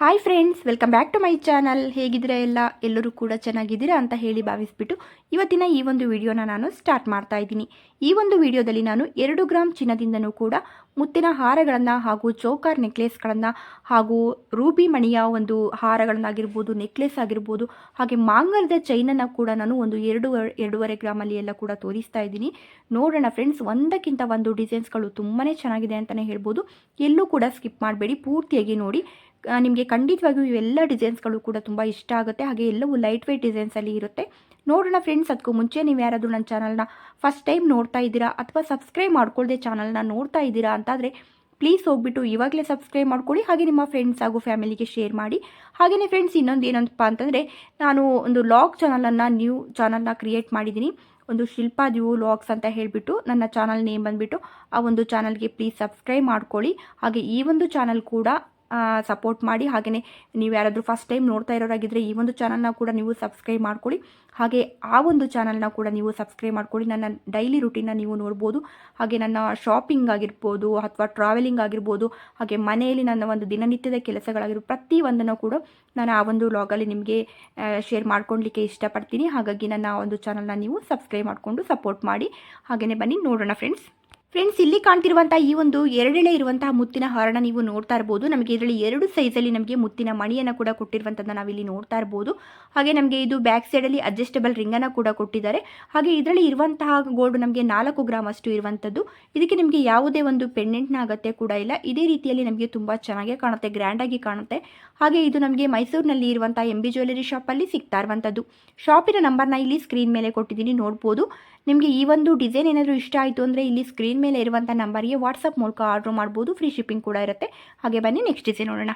Hi friends welcome back to my channel ಹೇಗಿದ್ರೆ ಎಲ್ಲ? ಎಲ್ಲರೂ ಕೂಡ ಚೆನ್ನಾಗಿದ್ದೀರಾ ಅಂತ ಹೇಳಿ ಭಾವಿಸ್ಬಿಟ್ಟು ಇವತ್ತಿನ ಈ ಒಂದು ವಿಡಿಯೋನ ನಾನು ಸ್ಟಾರ್ಟ್ ಮಾಡ್ತಾ ಇದ್ದೀನಿ. ಈ ಒಂದು ವಿಡಿಯೋದಲ್ಲಿ ನಾನು ಎರಡು ಗ್ರಾಮ್ ಚಿನ್ನದಿಂದನೂ ಕೂಡ ಮುತ್ತಿನ ಹಾರಗಳನ್ನು ಹಾಗೂ ಚೌಕಾರ್ ನೆಕ್ಲೆಸ್ಗಳನ್ನು ಹಾಗೂ ರೂಬಿ ಮಣಿಯ ಒಂದು ಹಾರಗಳನ್ನಾಗಿರ್ಬೋದು ನೆಕ್ಲೆಸ್ ಆಗಿರ್ಬೋದು, ಹಾಗೆ ಮಾಂಗಲ್ಯದ ಚೈನನ್ನು ಕೂಡ ನಾನು ಒಂದು ಎರಡು, ಎರಡೂವರೆ ಗ್ರಾಮಲ್ಲಿ ಎಲ್ಲ ಕೂಡ ತೋರಿಸ್ತಾ ಇದ್ದೀನಿ. ನೋಡೋಣ ಫ್ರೆಂಡ್ಸ್ ಒಂದಕ್ಕಿಂತ ಒಂದು ಡಿಸೈನ್ಸ್ಗಳು ತುಂಬಾ ಚೆನ್ನಾಗಿದೆ ಅಂತಲೇ ಹೇಳ್ಬೋದು. ಎಲ್ಲೂ ಕೂಡ ಸ್ಕಿಪ್ ಮಾಡಬೇಡಿ, ಪೂರ್ತಿಯಾಗಿ ನೋಡಿ. ನಿಮಗೆ ಖಂಡಿತವಾಗಿಯೂ ಇವೆಲ್ಲ ಡಿಸೈನ್ಸ್ಗಳು ಕೂಡ ತುಂಬ ಇಷ್ಟ ಆಗುತ್ತೆ. ಹಾಗೆ ಎಲ್ಲವೂ ಲೈಟ್ ವೈಟ್ ಡಿಸೈನ್ಸಲ್ಲಿ ಇರುತ್ತೆ. ನೋಡೋಣ ಫ್ರೆಂಡ್ಸ್ ಅದಕ್ಕೂ ಮುಂಚೆ ನೀವು ಯಾರಾದರೂ ನನ್ನ ಚಾನಲ್ನ ಫಸ್ಟ್ ಟೈಮ್ ನೋಡ್ತಾ ಇದ್ದೀರಾ ಅಥವಾ ಸಬ್ಸ್ಕ್ರೈಬ್ ಮಾಡ್ಕೊಳ್ಳದೆ ಚಾನಲ್ನ ನೋಡ್ತಾ ಇದ್ದೀರಾ ಅಂತಾದರೆ ಪ್ಲೀಸ್ ಹೋಗ್ಬಿಟ್ಟು ಇವಾಗಲೇ ಸಬ್ಸ್ಕ್ರೈಬ್ ಮಾಡ್ಕೊಳ್ಳಿ. ಹಾಗೆ ನಿಮ್ಮ ಫ್ರೆಂಡ್ಸ್ ಹಾಗೂ ಫ್ಯಾಮಿಲಿಗೆ ಶೇರ್ ಮಾಡಿ. ಹಾಗೆಯೇ ಫ್ರೆಂಡ್ಸ್ ಇನ್ನೊಂದು ಏನಂತಪ್ಪ ಅಂತಂದರೆ ನಾನು ಒಂದು ಲಾಗ್ ಚಾನಲನ್ನು ನ್ಯೂ ಚಾನಲ್ನ ಕ್ರಿಯೇಟ್ ಮಾಡಿದ್ದೀನಿ. ಒಂದು ಶಿಲ್ಪಾ ದ್ಯೂ ಲಾಗ್ಸ್ ಅಂತ ಹೇಳಿಬಿಟ್ಟು ನನ್ನ ಚಾನಲ್ ನೇಮ್ ಬಂದುಬಿಟ್ಟು ಆ ಒಂದು ಚಾನಲ್ಗೆ ಪ್ಲೀಸ್ ಸಬ್ಸ್ಕ್ರೈಬ್ ಮಾಡ್ಕೊಳ್ಳಿ. ಹಾಗೆ ಈ ಒಂದು ಚಾನಲ್ ಕೂಡ ಸಪೋರ್ಟ್ ಮಾಡಿ. ಹಾಗೆಯೇ ನೀವು ಯಾರಾದರೂ ಫಸ್ಟ್ ಟೈಮ್ ನೋಡ್ತಾ ಇರೋರಾಗಿದ್ದರೆ ಈ ಒಂದು ಚಾನಲ್ನ ಕೂಡ ನೀವು ಸಬ್ಸ್ಕ್ರೈಬ್ ಮಾಡ್ಕೊಳ್ಳಿ. ಹಾಗೆ ಆ ಒಂದು ಚಾನಲ್ನ ಕೂಡ ನೀವು ಸಬ್ಸ್ಕ್ರೈಬ್ ಮಾಡ್ಕೊಳ್ಳಿ. ನನ್ನ ಡೈಲಿ ರುಟೀನ್ನ ನೀವು ನೋಡ್ಬೋದು. ಹಾಗೆ ನನ್ನ ಶಾಪಿಂಗ್ ಆಗಿರ್ಬೋದು ಅಥವಾ ಟ್ರಾವೆಲಿಂಗ್ ಆಗಿರ್ಬೋದು, ಹಾಗೆ ಮನೆಯಲ್ಲಿ ನನ್ನ ಒಂದು ದಿನನಿತ್ಯದ ಕೆಲಸಗಳಾಗಿರ್ಬೋದು ಪ್ರತಿಯೊಂದನ್ನು ಕೂಡ ನಾನು ಆ ಒಂದು ಲಾಗಲ್ಲಿ ನಿಮಗೆ ಶೇರ್ ಮಾಡ್ಕೊಳ್ಲಿಕ್ಕೆ ಇಷ್ಟಪಡ್ತೀನಿ. ಹಾಗಾಗಿ ನನ್ನ ಒಂದು ಚಾನಲ್ನ ನೀವು ಸಬ್ಸ್ಕ್ರೈಬ್ ಮಾಡಿಕೊಂಡು ಸಪೋರ್ಟ್ ಮಾಡಿ. ಹಾಗೆಯೇ ಬನ್ನಿ, ನೋಡೋಣ ಫ್ರೆಂಡ್ಸ್ ಫ್ರೆಂಡ್ಸ್ ಇಲ್ಲಿ ಕಾಣ್ತಿರುವಂತಹ ಈ ಒಂದು ಎರಡೆಳೆ ಇರುವಂತಹ ಮುತ್ತಿನ ಹಾರನ ನೀವು ನೋಡ್ತಾ ಇರ್ಬೋದು. ನಮಗೆ ಇದರಲ್ಲಿ ಎರಡು ಸೈಜಲ್ಲಿ ನಮಗೆ ಮುತ್ತಿನ ಮಣಿಯನ್ನು ಕೂಡ ಕೊಟ್ಟಿರುವಂಥದ್ದು ನಾವಿಲ್ಲಿ ನೋಡ್ತಾ ಇರ್ಬೋದು. ಹಾಗೆ ನಮಗೆ ಇದು ಬ್ಯಾಕ್ ಸೈಡ್ ಸೈಡಲ್ಲಿ ಅಡ್ಜಸ್ಟಬಲ್ ಅನ್ನ ಕೂಡ ಕೊಟ್ಟಿದ್ದಾರೆ. ಹಾಗೆ ಇದರಲ್ಲಿ ಇರುವಂತಹ ಗೋಲ್ಡ್ ನಮಗೆ ನಾಲ್ಕು ಗ್ರಾಮ್ ಅಷ್ಟು ಇರುವಂತದ್ದು. ಇದಕ್ಕೆ ನಿಮಗೆ ಯಾವುದೇ ಒಂದು ಪೆಂಡೆಂಟ್ನ ಅಗತ್ಯ ಕೂಡ ಇಲ್ಲ. ಇದೇ ರೀತಿಯಲ್ಲಿ ನಮಗೆ ತುಂಬಾ ಚೆನ್ನಾಗಿ ಕಾಣುತ್ತೆ ಗ್ರ್ಯಾಂಡಾಗಿ ಕಾಣುತ್ತೆ. ಹಾಗೆ ಇದು ನಮಗೆ ಮೈಸೂರಿನಲ್ಲಿ ಇರುವಂತಹ ಎಂ ಬಿ ಜ್ಯುವೆಲರಿ ಅಲ್ಲಿ ಸಿಗ್ತಾ ಇರುವಂಥದ್ದು ಶಾಪಿನ ನಂಬರ್ನ ಇಲ್ಲಿ ಸ್ಕ್ರೀನ್ ಮೇಲೆ ಕೊಟ್ಟಿದ್ದೀನಿ, ನೋಡ್ಬೋದು. ನಿಮಗೆ ಈ ಒಂದು ಡಿಸೈನ್ ಏನಾದರೂ ಇಷ್ಟ ಆಯಿತು ಅಂದರೆ ಇಲ್ಲಿ ಸ್ಕ್ರೀನ್ ಮೇಲೆ ಇರುವಂಥ ನಂಬರ್ಗೆ ವಾಟ್ಸಪ್ ಮೂಲಕ ಆರ್ಡ್ರ್ ಮಾಡ್ಬೋದು. ಫ್ರೀ ಶಿಪ್ಪಿಂಗ್ ಕೂಡ ಇರುತ್ತೆ. ಹಾಗೆ ಬನ್ನಿ ನೆಕ್ಸ್ಟ್ ಡಿಸೈನ್ ನೋಡೋಣ.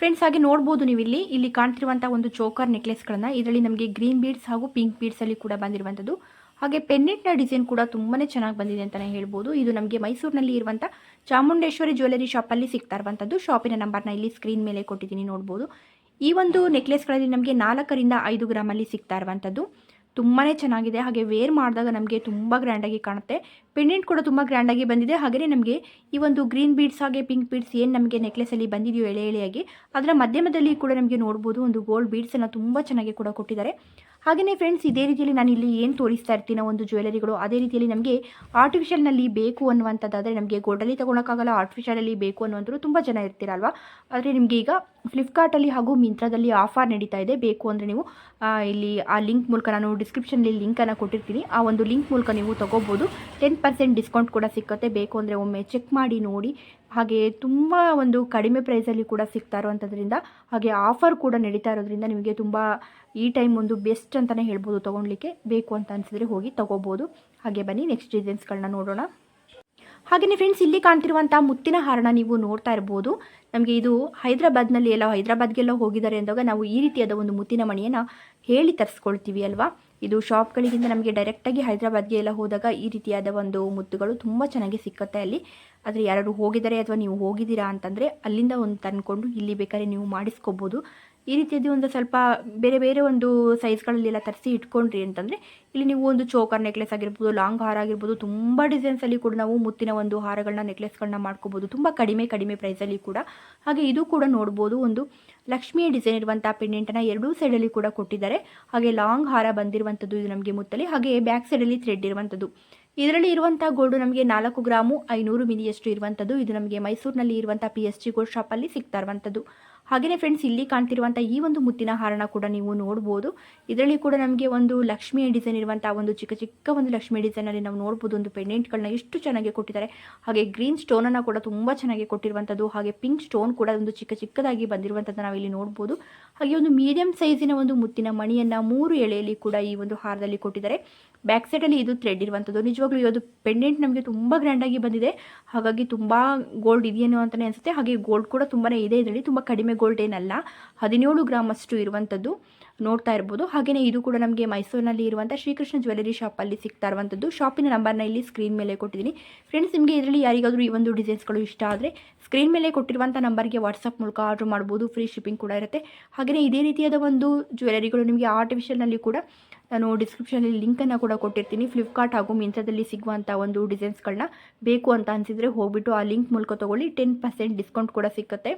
ಫ್ರೆಂಡ್ಸ್ ಹಾಗೆ ನೋಡ್ಬೋದು ನೀವು ಇಲ್ಲಿ ಇಲ್ಲಿ ಕಾಣ್ತಿರುವಂಥ ಒಂದು ಚೋಕರ್ ನೆಕ್ಲೆಸ್ಗಳನ್ನು ಇದರಲ್ಲಿ ನಮಗೆ ಗ್ರೀನ್ ಬೀಡ್ಸ್ ಹಾಗೂ ಪಿಂಕ್ ಬೀಡ್ಸಲ್ಲಿ ಕೂಡ ಬಂದಿರುವಂಥದ್ದು ಹಾಗೆ ಪೆನ್ನೆಟ್ನ ಡಿಸೈನ್ ಕೂಡ ತುಂಬಾ ಚೆನ್ನಾಗಿ ಬಂದಿದೆ ಅಂತಲೇ ಹೇಳ್ಬೋದು. ಇದು ನಮಗೆ ಮೈಸೂರಿನಲ್ಲಿ ಇರುವಂಥ ಚಾಮುಂಡೇಶ್ವರಿ ಜ್ಯುವೆಲರಿ ಶಾಪಲ್ಲಿ ಸಿಗ್ತಾ ಇರುವಂಥದ್ದು ಶಾಪಿನ ನಂಬರ್ನ ಇಲ್ಲಿ ಸ್ಕ್ರೀನ್ ಮೇಲೆ ಕೊಟ್ಟಿದ್ದೀನಿ ನೋಡ್ಬೋದು. ಈ ಒಂದು ನೆಕ್ಲೆಸ್ಗಳಲ್ಲಿ ನಮಗೆ ನಾಲ್ಕರಿಂದ ಐದು ಗ್ರಾಮಲ್ಲಿ ಸಿಗ್ತಾ ಇರುವಂಥದ್ದು ತುಂಬಾ ಚೆನ್ನಾಗಿದೆ. ಹಾಗೆ ವೇರ್ ಮಾಡಿದಾಗ ನಮಗೆ ತುಂಬ ಗ್ರ್ಯಾಂಡಾಗಿ ಕಾಣುತ್ತೆ. ಪೆಂಡೆಂಟ್ ಕೂಡ ತುಂಬ ಗ್ರ್ಯಾಂಡಾಗಿ ಬಂದಿದೆ. ಹಾಗೆಯೇ ನಮಗೆ ಈ ಒಂದು ಗ್ರೀನ್ ಬೀಡ್ಸ್ ಹಾಗೆ ಪಿಂಕ್ ಬೀಡ್ಸ್ ಏನು ನಮಗೆ ನೆಕ್ಲೆಸಲ್ಲಿ ಬಂದಿದೆಯೋ ಎಳೆ ಎಳೆಯಾಗಿ, ಅದರ ಮಧ್ಯಮದಲ್ಲಿ ಕೂಡ ನಮಗೆ ನೋಡ್ಬೋದು ಒಂದು ಗೋಲ್ಡ್ ಬೀಡ್ಸನ್ನು ತುಂಬ ಚೆನ್ನಾಗಿ ಕೂಡ ಕೊಟ್ಟಿದ್ದಾರೆ. ಹಾಗೆಯೇ ಫ್ರೆಂಡ್ಸ್ ಇದೇ ರೀತಿಯಲ್ಲಿ ನಾನು ಇಲ್ಲಿ ಏನು ತೋರಿಸ್ತಾ ಇರ್ತೀನೋ ಒಂದು ಜ್ಯುವೆಲರಿಗಳು ಅದೇ ರೀತಿಯಲ್ಲಿ ನಮಗೆ ಆರ್ಟಿಫಿಷಿಯಲ್ನಲ್ಲಿ ಬೇಕು ಅನ್ನುವಂಥದ್ದಾದರೆ ನಮಗೆ ಗೋಲ್ಡಲ್ಲಿ ತೊಗೊಳಕ್ಕಾಗಲ್ಲ ಆರ್ಟಿಫಿಷಿಯಲಲ್ಲಿ ಬೇಕು ಅನ್ನುವಂಥದ್ದು ತುಂಬ ಜನ ಇರ್ತೀರಲ್ವ? ಆದರೆ ನಿಮಗೆ ಈಗ ಫ್ಲಿಪ್ಕಾರ್ಟಲ್ಲಿ ಹಾಗೂ ಮಿಂತ್ರಾದಲ್ಲಿ ಆಫರ್ ನಡೀತಾ ಇದೆ. ಬೇಕು ಅಂದರೆ ನೀವು ಇಲ್ಲಿ ಆ ಲಿಂಕ್ ಮೂಲಕ ನಾನು ಡಿಸ್ಕ್ರಿಪ್ಷನಲ್ಲಿ ಲಿಂಕನ್ನು ಕೊಟ್ಟಿರ್ತೀನಿ. ಆ ಒಂದು ಲಿಂಕ್ ಮೂಲಕ ನೀವು ತೊಗೋಬೋದು. ಟೆನ್ ಪರ್ಸೆಂಟ್ ಡಿಸ್ಕೌಂಟ್ ಕೂಡ ಸಿಕ್ಕತ್ತೆ. ಬೇಕು ಅಂದರೆ ಒಮ್ಮೆ ಚೆಕ್ ಮಾಡಿ ನೋಡಿ. ಹಾಗೆ ತುಂಬ ಒಂದು ಕಡಿಮೆ ಪ್ರೈಸಲ್ಲಿ ಕೂಡ ಸಿಗ್ತಾ ಇರುವಂಥದ್ರಿಂದ, ಹಾಗೆ ಆಫರ್ ಕೂಡ ನಡೀತಾ ಇರೋದ್ರಿಂದ ನಿಮಗೆ ತುಂಬ ಈ ಟೈಮ್ ಒಂದು ಬೆಸ್ಟ್ ಅಂತಲೇ ಹೇಳ್ಬೋದು ತೊಗೊಳ್ಲಿಕ್ಕೆ ಬೇಕು ಅಂತ ಅನಿಸಿದ್ರೆ ಹೋಗಿ ತೊಗೋಬೋದು. ಹಾಗೆ ಬನ್ನಿ ನೆಕ್ಸ್ಟ್ ಡಿಸೈನ್ಸ್ಗಳನ್ನ ನೋಡೋಣ. ಹಾಗೆಯೇ ಫ್ರೆಂಡ್ಸ್ ಇಲ್ಲಿ ಕಾಣ್ತಿರುವಂಥ ಮುತ್ತಿನ ಹಾರನ ನೀವು ನೋಡ್ತಾ ಇರ್ಬೋದು. ನಮಗೆ ಇದು ಹೈದರಾಬಾದ್ನಲ್ಲಿ ಎಲ್ಲ ಹೈದರಾಬಾದ್ಗೆಲ್ಲ ಹೋಗಿದ್ದಾರೆ ಅಂದಾಗ ನಾವು ಈ ರೀತಿಯಾದ ಒಂದು ಮುತ್ತಿನ ಮಣಿಯನ್ನು ಹೇಳಿ ತರಿಸ್ಕೊಳ್ತೀವಿ ಅಲ್ವಾ? ಇದು ಶಾಪ್ಗಳಿಗಿಂತ ನಮಗೆ ಡೈರೆಕ್ಟಾಗಿ ಹೈದ್ರಾಬಾದ್ಗೆ ಎಲ್ಲ ಹೋದಾಗ ಈ ರೀತಿಯಾದ ಒಂದು ಮುತ್ತುಗಳು ತುಂಬ ಚೆನ್ನಾಗಿ ಸಿಕ್ಕತ್ತೆ ಅಲ್ಲಿ. ಆದರೆ ಯಾರು ಹೋಗಿದ್ದಾರೆ ಅಥವಾ ನೀವು ಹೋಗಿದ್ದೀರಾ ಅಂತಂದರೆ ಅಲ್ಲಿಂದ ಒಂದು ತಂದ್ಕೊಂಡು ಇಲ್ಲಿ ಬೇಕಾದ್ರೆ ನೀವು ಮಾಡಿಸ್ಕೋಬೋದು. ಈ ರೀತಿಯಾದ ಒಂದು ಸ್ವಲ್ಪ ಬೇರೆ ಬೇರೆ ಒಂದು ಸೈಜ್ಗಳಲ್ಲೆಲ್ಲ ತರಿಸಿ ಇಟ್ಕೊಂಡ್ರಿ ಅಂತಂದರೆ, ಇಲ್ಲಿ ನೀವು ಒಂದು ಚೋಕರ್ ನೆಕ್ಲೆಸ್ ಆಗಿರ್ಬೋದು ಲಾಂಗ್ ಹಾರ ಆಗಿರ್ಬೋದು, ತುಂಬ ಡಿಸೈನ್ಸಲ್ಲಿ ಕೂಡ ನಾವು ಮುತ್ತಿನ ಒಂದು ಹಾರಗಳನ್ನ ನೆಕ್ಲೆಸ್ಗಳನ್ನ ಮಾಡ್ಕೋಬೋದು. ತುಂಬ ಕಡಿಮೆ ಕಡಿಮೆ ಪ್ರೈಸಲ್ಲಿ ಕೂಡ. ಹಾಗೆ ಇದು ಕೂಡ ನೋಡ್ಬೋದು, ಒಂದು ಲಕ್ಷ್ಮಿಯ ಡಿಸೈನ್ ಇರುವಂಥ ಪೆಂಡೆಂಟನ್ನು ಎರಡೂ ಸೈಡಲ್ಲಿ ಕೂಡ ಕೊಟ್ಟಿದ್ದಾರೆ. ಹಾಗೆ ಲಾಂಗ್ ಹಾರ ಬಂದಿರುವಂಥದ್ದು ಇದು ನಮಗೆ ಮುತ್ತಲಿ ಹಾಗೆ ಬ್ಯಾಕ್ ಸೈಡಲ್ಲಿ ಥ್ರೆಡ್ ಇರುವಂಥದ್ದು ಇದರಲ್ಲಿ ಇರುವಂಥ ಗೋಲ್ಡು ನಮಗೆ ನಾಲ್ಕು ಗ್ರಾಮು ಐನೂರು ಮಿಲಿಯಷ್ಟು ಇರುವಂಥದ್ದು ಇದು ನಮಗೆ ಮೈಸೂರಿನಲ್ಲಿ ಇರುವಂಥ ಪಿ ಎಸ್ ಜಿ ಗೋಲ್ಡ್ ಶಾಪಲ್ಲಿ ಸಿಗ್ತಾ ಇರುವಂಥದ್ದು ಹಾಗೆಯೇ ಫ್ರೆಂಡ್ಸ್ ಇಲ್ಲಿ ಕಾಣ್ತಿರುವಂಥ ಈ ಒಂದು ಮುತ್ತಿನ ಹಾರನ ಕೂಡ ನೀವು ನೋಡ್ಬೋದು. ಇದರಲ್ಲಿ ಕೂಡ ನಮಗೆ ಒಂದು ಲಕ್ಷ್ಮಿಯ ಡಿಸೈನ್ ಇರುವಂಥ ಒಂದು ಚಿಕ್ಕ ಚಿಕ್ಕ ಒಂದು ಲಕ್ಷ್ಮಿ ಡಿಸೈನಲ್ಲಿ ನಾವು ನೋಡ್ಬೋದು ಒಂದು ಪೆಂಡೆಂಟ್ಗಳನ್ನ ಎಷ್ಟು ಚೆನ್ನಾಗಿ ಕೊಟ್ಟಿದ್ದಾರೆ. ಹಾಗೆ ಗ್ರೀನ್ ಸ್ಟೋನನ್ನು ಕೂಡ ತುಂಬ ಚೆನ್ನಾಗಿ ಕೊಟ್ಟಿರುವಂಥದ್ದು ಹಾಗೆ ಪಿಂಕ್ ಸ್ಟೋನ್ ಕೂಡ ಒಂದು ಚಿಕ್ಕ ಚಿಕ್ಕದಾಗಿ ಬಂದಿರುವಂಥದ್ದು ಇಲ್ಲಿ ನೋಡ್ಬೋದು. ಹಾಗೆ ಒಂದು ಮೀಡಿಯಂ ಸೈಜಿನ ಒಂದು ಮುತ್ತಿನ ಮಣಿಯನ್ನು ಮೂರು ಎಳೆಯಲ್ಲಿ ಕೂಡ ಈ ಒಂದು ಹಾರದಲ್ಲಿ ಕೊಟ್ಟಿದ್ದಾರೆ. ಬ್ಯಾಕ್ ಸೈಡಲ್ಲಿ ಇದು ಥ್ರೆಡ್ ಇರುವಂಥದ್ದು ನಿಜವಾಗ್ಲೂ ಇದು ಪೆಂಡೆಂಟ್ ನಮಗೆ ತುಂಬ ಗ್ರ್ಯಾಂಡಾಗಿ ಬಂದಿದೆ. ಹಾಗಾಗಿ ತುಂಬ ಗೋಲ್ಡ್ ಇದೆಯೇನೋ ಅಂತಲೇ ಅನಿಸುತ್ತೆ. ಹಾಗೆ ಗೋಲ್ಡ್ ಕೂಡ ತುಂಬಾ ಇದೆ ಇದರಲ್ಲಿ. ತುಂಬ ಕಡಿಮೆ ಗೋಲ್ಡ್ ಏನಲ್ಲ. ಹದಿನೇಳು ಗ್ರಾಮ್ ಅಷ್ಟು ಇರುವಂಥದ್ದು ನೋಡ್ತಾ ಇರ್ಬೋದು. ಹಾಗೆಯೇ ಇದು ಕೂಡ ನಮಗೆ ಮೈಸೂರಿನಲ್ಲಿ ಇರುವಂಥ ಶ್ರೀಕೃಷ್ಣ ಜ್ಯುವೆಲರಿ ಶಾಪಲ್ಲಿ ಸಿಗ್ತಾ ಇರುವಂಥದ್ದು ಶಾಪಿನ ನಂಬರ್ನ ಇಲ್ಲಿ ಸ್ಕ್ರೀನ್ ಮೇಲೆ ಕೊಟ್ಟಿದ್ದೀನಿ. ಫ್ರೆಂಡ್ಸ್ ನಿಮಗೆ ಇದರಲ್ಲಿ ಯಾರಿಗಾದರೂ ಈ ಒಂದು ಡಿಸೈನ್ಸ್ಗಳು ಇಷ್ಟ ಆದರೆ ಸ್ಕ್ರೀನ್ ಮೇಲೆ ಕೊಟ್ಟಿರುವಂಥ ನಂಬರ್ಗೆ ವಾಟ್ಸಪ್ ಮೂಲಕ ಆರ್ಡ್ರ್ ಮಾಡ್ಬೋದು, ಫ್ರೀ ಶಿಪ್ಪಿಂಗ್ ಕೂಡ ಇರುತ್ತೆ. ಹಾಗೆಯೇ ಇದೇ ರೀತಿಯಾದ ಒಂದು ಜ್ಯುವೆಲರಿಗಳು ನಿಮಗೆ ಆರ್ಟಿಫಿಷಿಯಲ್ನಲ್ಲಿ ಕೂಡ ನಾನು ಡಿಸ್ಕ್ರಿಪ್ಷನಲ್ಲಿ ಲಿಂಕನ್ನು ಕೂಡ ಕೊಟ್ಟಿರ್ತೀನಿ. ಫ್ಲಿಪ್ಕಾರ್ಟ್ ಹಾಗೂ ಮಿಂತ್ರದಲ್ಲಿ ಸಿಗುವಂಥ ಒಂದು ಡಿಸೈನ್ಸ್ಗಳನ್ನ ಬೇಕು ಅಂತ ಅನಿಸಿದರೆ ಹೋಗ್ಬಿಟ್ಟು ಆ ಲಿಂಕ್ ಮೂಲಕ ತೊಗೊಳ್ಳಿ. ಟೆನ್ ಪರ್ಸೆಂಟ್ ಡಿಸ್ಕೌಂಟ್ ಕೂಡ ಸಿಗುತ್ತೆ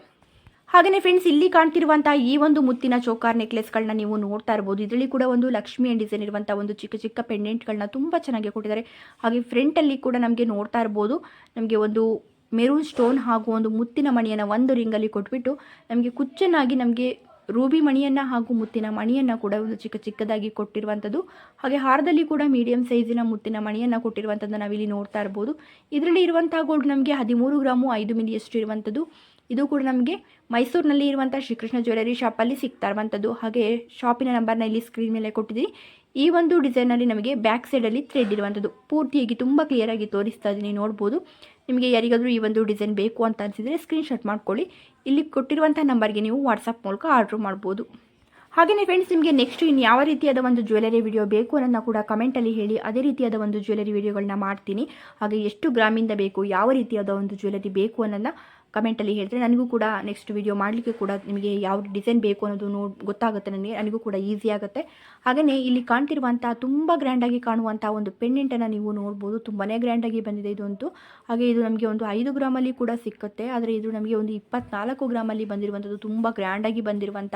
ಹಾಗೆಯೇ ಫ್ರೆಂಡ್ಸ್ ಇಲ್ಲಿ ಕಾಣ್ತಿರುವಂಥ ಈ ಒಂದು ಮುತ್ತಿನ ಚೋಕಾರ್ ನೆಕ್ಲೆಸ್ಗಳನ್ನ ನೀವು ನೋಡ್ತಾ ಇರ್ಬೋದು. ಇದರಲ್ಲಿ ಕೂಡ ಒಂದು ಲಕ್ಷ್ಮಿ ಡಿಸೈನ್ ಇರುವಂಥ ಒಂದು ಚಿಕ್ಕ ಚಿಕ್ಕ ಪೆಂಡೆಂಟ್ಗಳನ್ನ ತುಂಬ ಚೆನ್ನಾಗಿ ಕೊಟ್ಟಿದ್ದಾರೆ. ಹಾಗೆ ಫ್ರಂಟಲ್ಲಿ ಕೂಡ ನಮಗೆ ನೋಡ್ತಾ ಇರ್ಬೋದು. ನಮಗೆ ಒಂದು ಮೆರೂನ್ ಸ್ಟೋನ್ ಹಾಗೂ ಒಂದು ಮುತ್ತಿನ ಮಣಿಯನ್ನು ಒಂದು ರಿಂಗಲ್ಲಿ ಕೊಟ್ಬಿಟ್ಟು ನಮಗೆ ಕುಚ್ಚನಾಗಿ ನಮಗೆ ರೂಬಿ ಮಣಿಯನ್ನು ಹಾಗೂ ಮುತ್ತಿನ ಮಣಿಯನ್ನು ಕೂಡ ಒಂದು ಚಿಕ್ಕ ಚಿಕ್ಕದಾಗಿ ಕೊಟ್ಟಿರುವಂಥದ್ದು. ಹಾಗೆ ಹಾರದಲ್ಲಿ ಕೂಡ ಮೀಡಿಯಂ ಸೈಜಿನ ಮುತ್ತಿನ ಮಣಿಯನ್ನು ಕೊಟ್ಟಿರುವಂಥದ್ದು ನಾವಿಲ್ಲಿ ನೋಡ್ತಾ ಇರ್ಬೋದು. ಇದರಲ್ಲಿ ಇರುವಂಥ ಗೋಲ್ಡ್ ನಮಗೆ ಹದಿಮೂರು ಗ್ರಾಮು ಐದು ಮಿಲಿಯಷ್ಟು ಇರುವಂಥದ್ದು. ಇದು ಕೂಡ ನಮಗೆ ಮೈಸೂರಿನಲ್ಲಿ ಇರುವಂಥ ಶ್ರೀಕೃಷ್ಣ ಜ್ಯುವೆಲರಿ ಶಾಪಲ್ಲಿ ಸಿಗ್ತಾ ಇರುವಂಥದ್ದು. ಹಾಗೆ ಶಾಪಿನ ನಂಬರ್ನ ಇಲ್ಲಿ ಸ್ಕ್ರೀನ್ ಮೇಲೆ ಕೊಟ್ಟಿದ್ದೀನಿ. ಈ ಒಂದು ಡಿಸೈನಲ್ಲಿ ನಮಗೆ ಬ್ಯಾಕ್ ಸೈಡಲ್ಲಿ ಥ್ರೆಡ್ ಇರುವಂಥದ್ದು. ಪೂರ್ತಿಯಾಗಿ ತುಂಬ ಕ್ಲಿಯರಾಗಿ ತೋರಿಸ್ತಾ ಇದ್ದೀನಿ, ನೋಡ್ಬೋದು. ನಿಮಗೆ ಯಾರಿಗಾದರೂ ಈ ಒಂದು ಡಿಸೈನ್ ಬೇಕು ಅಂತ ಅನಿಸಿದರೆ ಸ್ಕ್ರೀನ್ಶಾಟ್ ಮಾಡ್ಕೊಳ್ಳಿ. ಇಲ್ಲಿ ಕೊಟ್ಟಿರುವಂಥ ನಂಬರ್ಗೆ ನೀವು ವಾಟ್ಸಪ್ ಮೂಲಕ ಆರ್ಡ್ರ್ ಮಾಡ್ಬೋದು. ಹಾಗೆಯೇ ಫ್ರೆಂಡ್ಸ್ ನಿಮಗೆ ನೆಕ್ಸ್ಟ್ ಇನ್ನು ಯಾವ ರೀತಿಯಾದ ಒಂದು ಜ್ಯುವೆಲರಿ ವಿಡಿಯೋ ಬೇಕು ಅನ್ನೋದನ್ನ ಕೂಡ ಕಮೆಂಟಲ್ಲಿ ಹೇಳಿ. ಅದೇ ರೀತಿಯಾದ ಒಂದು ಜ್ಯುವೆಲರಿ ವಿಡಿಯೋಗಳನ್ನ ಮಾಡ್ತೀನಿ. ಹಾಗೆ ಎಷ್ಟು ಗ್ರಾಮಿಂದ ಬೇಕು, ಯಾವ ರೀತಿಯಾದ ಒಂದು ಜ್ಯುವೆಲರಿ ಬೇಕು ಅನ್ನೋದನ್ನ ಕಮೆಂಟಲ್ಲಿ ಹೇಳಿದ್ರೆ ನನಗೂ ಕೂಡ ನೆಕ್ಸ್ಟ್ ವಿಡಿಯೋ ಮಾಡಲಿಕ್ಕೆ ಕೂಡ ನಿಮಗೆ ಯಾವ ಡಿಸೈನ್ ಬೇಕು ಅನ್ನೋದು ನೋಡಿ ಗೊತ್ತಾಗುತ್ತೆ ನನಗೆ, ನನಗೂ ಕೂಡ ಈಸಿ ಆಗುತ್ತೆ. ಹಾಗೆಯೇ ಇಲ್ಲಿ ಕಾಣ್ತಿರುವಂಥ ತುಂಬ ಗ್ರ್ಯಾಂಡಾಗಿ ಕಾಣುವಂಥ ಒಂದು ಪೆಂಡೆಂಟನ್ನು ನೀವು ನೋಡ್ಬೋದು. ತುಂಬಾ ಗ್ರ್ಯಾಂಡಾಗಿ ಬಂದಿದೆ ಇದಂತೂ ಹಾಗೆ ಇದು ನಮಗೆ ಒಂದು ಐದು ಗ್ರಾಮಲ್ಲಿ ಕೂಡ ಸಿಕ್ಕುತ್ತೆ. ಆದರೆ ಇದು ನಮಗೆ ಒಂದು ಇಪ್ಪತ್ನಾಲ್ಕು ಗ್ರಾಮಲ್ಲಿ ಬಂದಿರುವಂಥದ್ದು ತುಂಬ ಗ್ರ್ಯಾಂಡಾಗಿ ಬಂದಿರುವಂಥ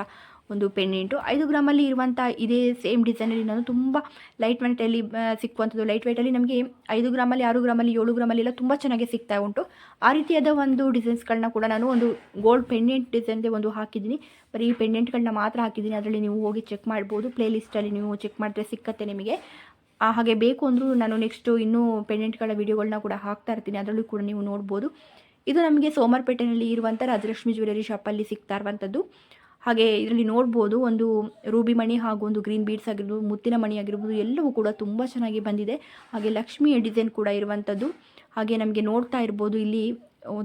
ಒಂದು ಪೆಂಡೆಂಟು ಐದು ಗ್ರಾಮಲ್ಲಿ ಇರುವಂಥ ಇದೇ ಸೇಮ್ ಡಿಸೈನಲ್ಲಿ ನಾನು ತುಂಬ ಲೈಟ್ ವೆಯ್ಟಲ್ಲಿ ಸಿಕ್ಕುವಂಥದ್ದು. ಲೈಟ್ ವೆಯ್ಟಲ್ಲಿ ನಮಗೆ ಐದು ಗ್ರಾಮಲ್ಲಿ, ಆರು ಗ್ರಾಮಲ್ಲಿ, ಏಳು ಗ್ರಾಮಲ್ಲಿ ಎಲ್ಲ ತುಂಬ ಚೆನ್ನಾಗಿ ಸಿಗ್ತಾ ಉಂಟು. ಆ ರೀತಿಯಾದ ಒಂದು ಡಿಸೈನ್ಸ್ಗಳನ್ನ ಕೂಡ ನಾನು ಒಂದು ಗೋಲ್ಡ್ ಪೆಂಡೆಂಟ್ ಡಿಸೈನ್ದೇ ಒಂದು ಹಾಕಿದ್ದೀನಿ. ಬರೀ ಪೆಂಡೆಂಟ್ಗಳನ್ನ ಮಾತ್ರ ಹಾಕಿದ್ದೀನಿ. ಅದರಲ್ಲಿ ನೀವು ಹೋಗಿ ಚೆಕ್ ಮಾಡ್ಬೋದು. ಪ್ಲೇ ಲಿಸ್ಟಲ್ಲಿ ನೀವು ಚೆಕ್ ಮಾಡಿದ್ರೆ ಸಿಕ್ಕತ್ತೆ ನಿಮಗೆ. ಹಾಗೆ ಬೇಕು ಅಂದರೂ ನಾನು ನೆಕ್ಸ್ಟು ಇನ್ನೂ ಪೆಂಡೆಂಟ್ಗಳ ವಿಡಿಯೋಗಳನ್ನ ಕೂಡ ಹಾಕ್ತಾ ಇರ್ತೀನಿ. ಅದರಲ್ಲೂ ಕೂಡ ನೀವು ನೋಡ್ಬೋದು. ಇದು ನಮಗೆ ಸೋಮರ್ಪೇಟೆಯಲ್ಲಿ ಇರುವಂಥ ರಾಜಲಕ್ಷ್ಮಿ ಜ್ಯುವೆಲರಿ ಶಾಪಲ್ಲಿ ಸಿಗ್ತಾ ಇರುವಂಥದ್ದು. ಹಾಗೆ ಇದರಲ್ಲಿ ನೋಡ್ಬೋದು ಒಂದು ರೂಬಿ ಮಣಿ ಹಾಗೂ ಒಂದು ಗ್ರೀನ್ ಬೀಡ್ಸ್ ಆಗಿರ್ಬೋದು, ಮುತ್ತಿನ ಮಣಿ ಆಗಿರ್ಬೋದು, ಎಲ್ಲವೂ ಕೂಡ ತುಂಬ ಚೆನ್ನಾಗಿ ಬಂದಿದೆ. ಹಾಗೆ ಲಕ್ಷ್ಮಿಯ ಡಿಸೈನ್ ಕೂಡ ಇರುವಂಥದ್ದು. ಹಾಗೆ ನಮಗೆ ನೋಡ್ತಾ ಇರ್ಬೋದು ಇಲ್ಲಿ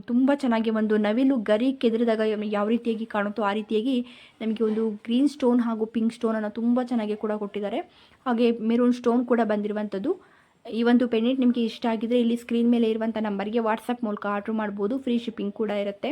ತುಂಬ ಚೆನ್ನಾಗಿ ಒಂದು ನವಿಲು ಗರಿ ಕೆದರಿದಾಗ ಯಾವ ರೀತಿಯಾಗಿ ಕಾಣುತ್ತೋ ಆ ರೀತಿಯಾಗಿ ನಮಗೆ ಒಂದು ಗ್ರೀನ್ ಸ್ಟೋನ್ ಹಾಗೂ ಪಿಂಕ್ ಸ್ಟೋನನ್ನು ತುಂಬ ಚೆನ್ನಾಗಿ ಕೂಡ ಕೊಟ್ಟಿದ್ದಾರೆ. ಹಾಗೆ ಮೆರೂನ್ ಸ್ಟೋನ್ ಕೂಡ ಬಂದಿರುವಂಥದ್ದು. ಈ ಒಂದು ಪೆಂಡೆಂಟ್ ನಿಮಗೆ ಇಷ್ಟ ಆಗಿದ್ರೆ ಇಲ್ಲಿ ಸ್ಕ್ರೀನ್ ಮೇಲೆ ಇರುವಂಥ ನಂಬರ್ಗೆ ವಾಟ್ಸಪ್ ಮೂಲಕ ಆರ್ಡ್ರ್ ಮಾಡ್ಬೋದು. ಫ್ರೀ ಶಿಪ್ಪಿಂಗ್ ಕೂಡ ಇರುತ್ತೆ.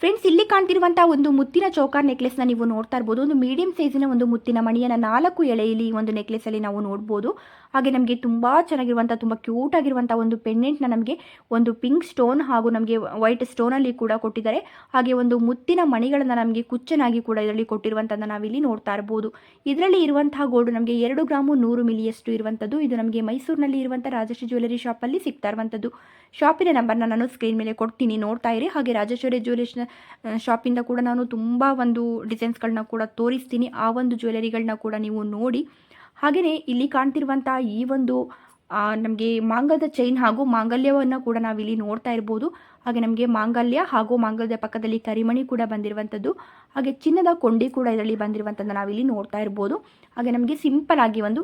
ಫ್ರೆಂಡ್ಸ್ ಇಲ್ಲಿ ಕಾಣ್ತಿರುವಂತಹ ಒಂದು ಮುತ್ತಿನ ಚೌಕಾರ್ ನೆಕ್ಲೆಸ್ನ ನೀವು ನೋಡ್ತಾ ಇರ್ಬೋದು. ಒಂದು ಮೀಡಿಯಂ ಸೈಜಿನ ಒಂದು ಮುತ್ತಿನ ಮಣಿಯನ್ನು ನಾಲ್ಕು ಎಳೆಯಲ್ಲಿ ಈ ಒಂದು ನೆಕ್ಲೆಸಲ್ಲಿ ನಾವು ನೋಡ್ಬೋದು. ಹಾಗೆ ನಮಗೆ ತುಂಬಾ ಚೆನ್ನಾಗಿರುವಂತಹ, ತುಂಬಾ ಕ್ಯೂಟ್ ಆಗಿರುವಂತಹ ಒಂದು ಪೆಂಡೆಂಟ್ನ ನಮಗೆ ಒಂದು ಪಿಂಕ್ ಸ್ಟೋನ್ ಹಾಗೂ ನಮಗೆ ವೈಟ್ ಸ್ಟೋನ್ ಅಲ್ಲಿ ಕೂಡ ಕೊಟ್ಟಿದ್ದಾರೆ. ಹಾಗೆ ಒಂದು ಮುತ್ತಿನ ಮಣಿಗಳನ್ನು ನಮಗೆ ಕುಚ್ಚನಾಗಿ ಕೂಡ ಇದರಲ್ಲಿ ಕೊಟ್ಟಿರುವಂಥದ್ದನ್ನು ನಾವಿಲ್ಲಿ ನೋಡ್ತಾ ಇರ್ಬೋದು. ಇದರಲ್ಲಿ ಇರುವಂತಹ ಗೋಲ್ಡ್ ನಮಗೆ ಎರಡು ಗ್ರಾಮು ನೂರು ಮಿಲಿಯಷ್ಟು ಇರುವಂಥದ್ದು ಇದು ನಮಗೆ ಮೈಸೂರಿನಲ್ಲಿ ಇರುವಂಥ ರಾಜಶ್ರೀ ಜ್ಯುವೆಲರಿ ಅಲ್ಲಿ ಸಿಗ್ತಾ ಇರುವಂಥದ್ದು ಶಾಪಿನ ನಂಬರ್ನ ನಾನು ಸ್ಕ್ರೀನ್ ಮೇಲೆ ಕೊಡ್ತೀನಿ, ನೋಡ್ತಾ ಇರಿ. ಹಾಗೆ ರಾಜೇಶ್ವರಿ ಜ್ಯುವೆಲರ್ಸ್ನ ಶಾಪಿಂದ ಕೂಡ ನಾನು ತುಂಬ ಒಂದು ಡಿಸೈನ್ಸ್ಗಳನ್ನ ಕೂಡ ತೋರಿಸ್ತೀನಿ. ಆ ಒಂದು ಜ್ಯುವೆಲರಿಗಳನ್ನ ಕೂಡ ನೀವು ನೋಡಿ. ಹಾಗೆಯೇ ಇಲ್ಲಿ ಕಾಣ್ತಿರುವಂಥ ಈ ಒಂದು ನಮಗೆ ಮಾಂಗಲ್ಯದ ಚೈನ್ ಹಾಗೂ ಮಾಂಗಲ್ಯವನ್ನು ಕೂಡ ನಾವಿಲ್ಲಿ ನೋಡ್ತಾ ಇರ್ಬೋದು. ಹಾಗೆ ನಮಗೆ ಮಾಂಗಲ್ಯ ಹಾಗೂ ಮಾಂಗಲ್ಯದ ಪಕ್ಕದಲ್ಲಿ ಕರಿಮಣಿ ಕೂಡ ಬಂದಿರುವಂಥದ್ದು. ಹಾಗೆ ಚಿನ್ನದ ಕೊಂಡಿ ಕೂಡ ಇದರಲ್ಲಿ ಬಂದಿರುವಂಥದ್ದು ನಾವಿಲ್ಲಿ ನೋಡ್ತಾ ಇರ್ಬೋದು. ಹಾಗೆ ನಮಗೆ ಸಿಂಪಲ್ ಆಗಿ ಒಂದು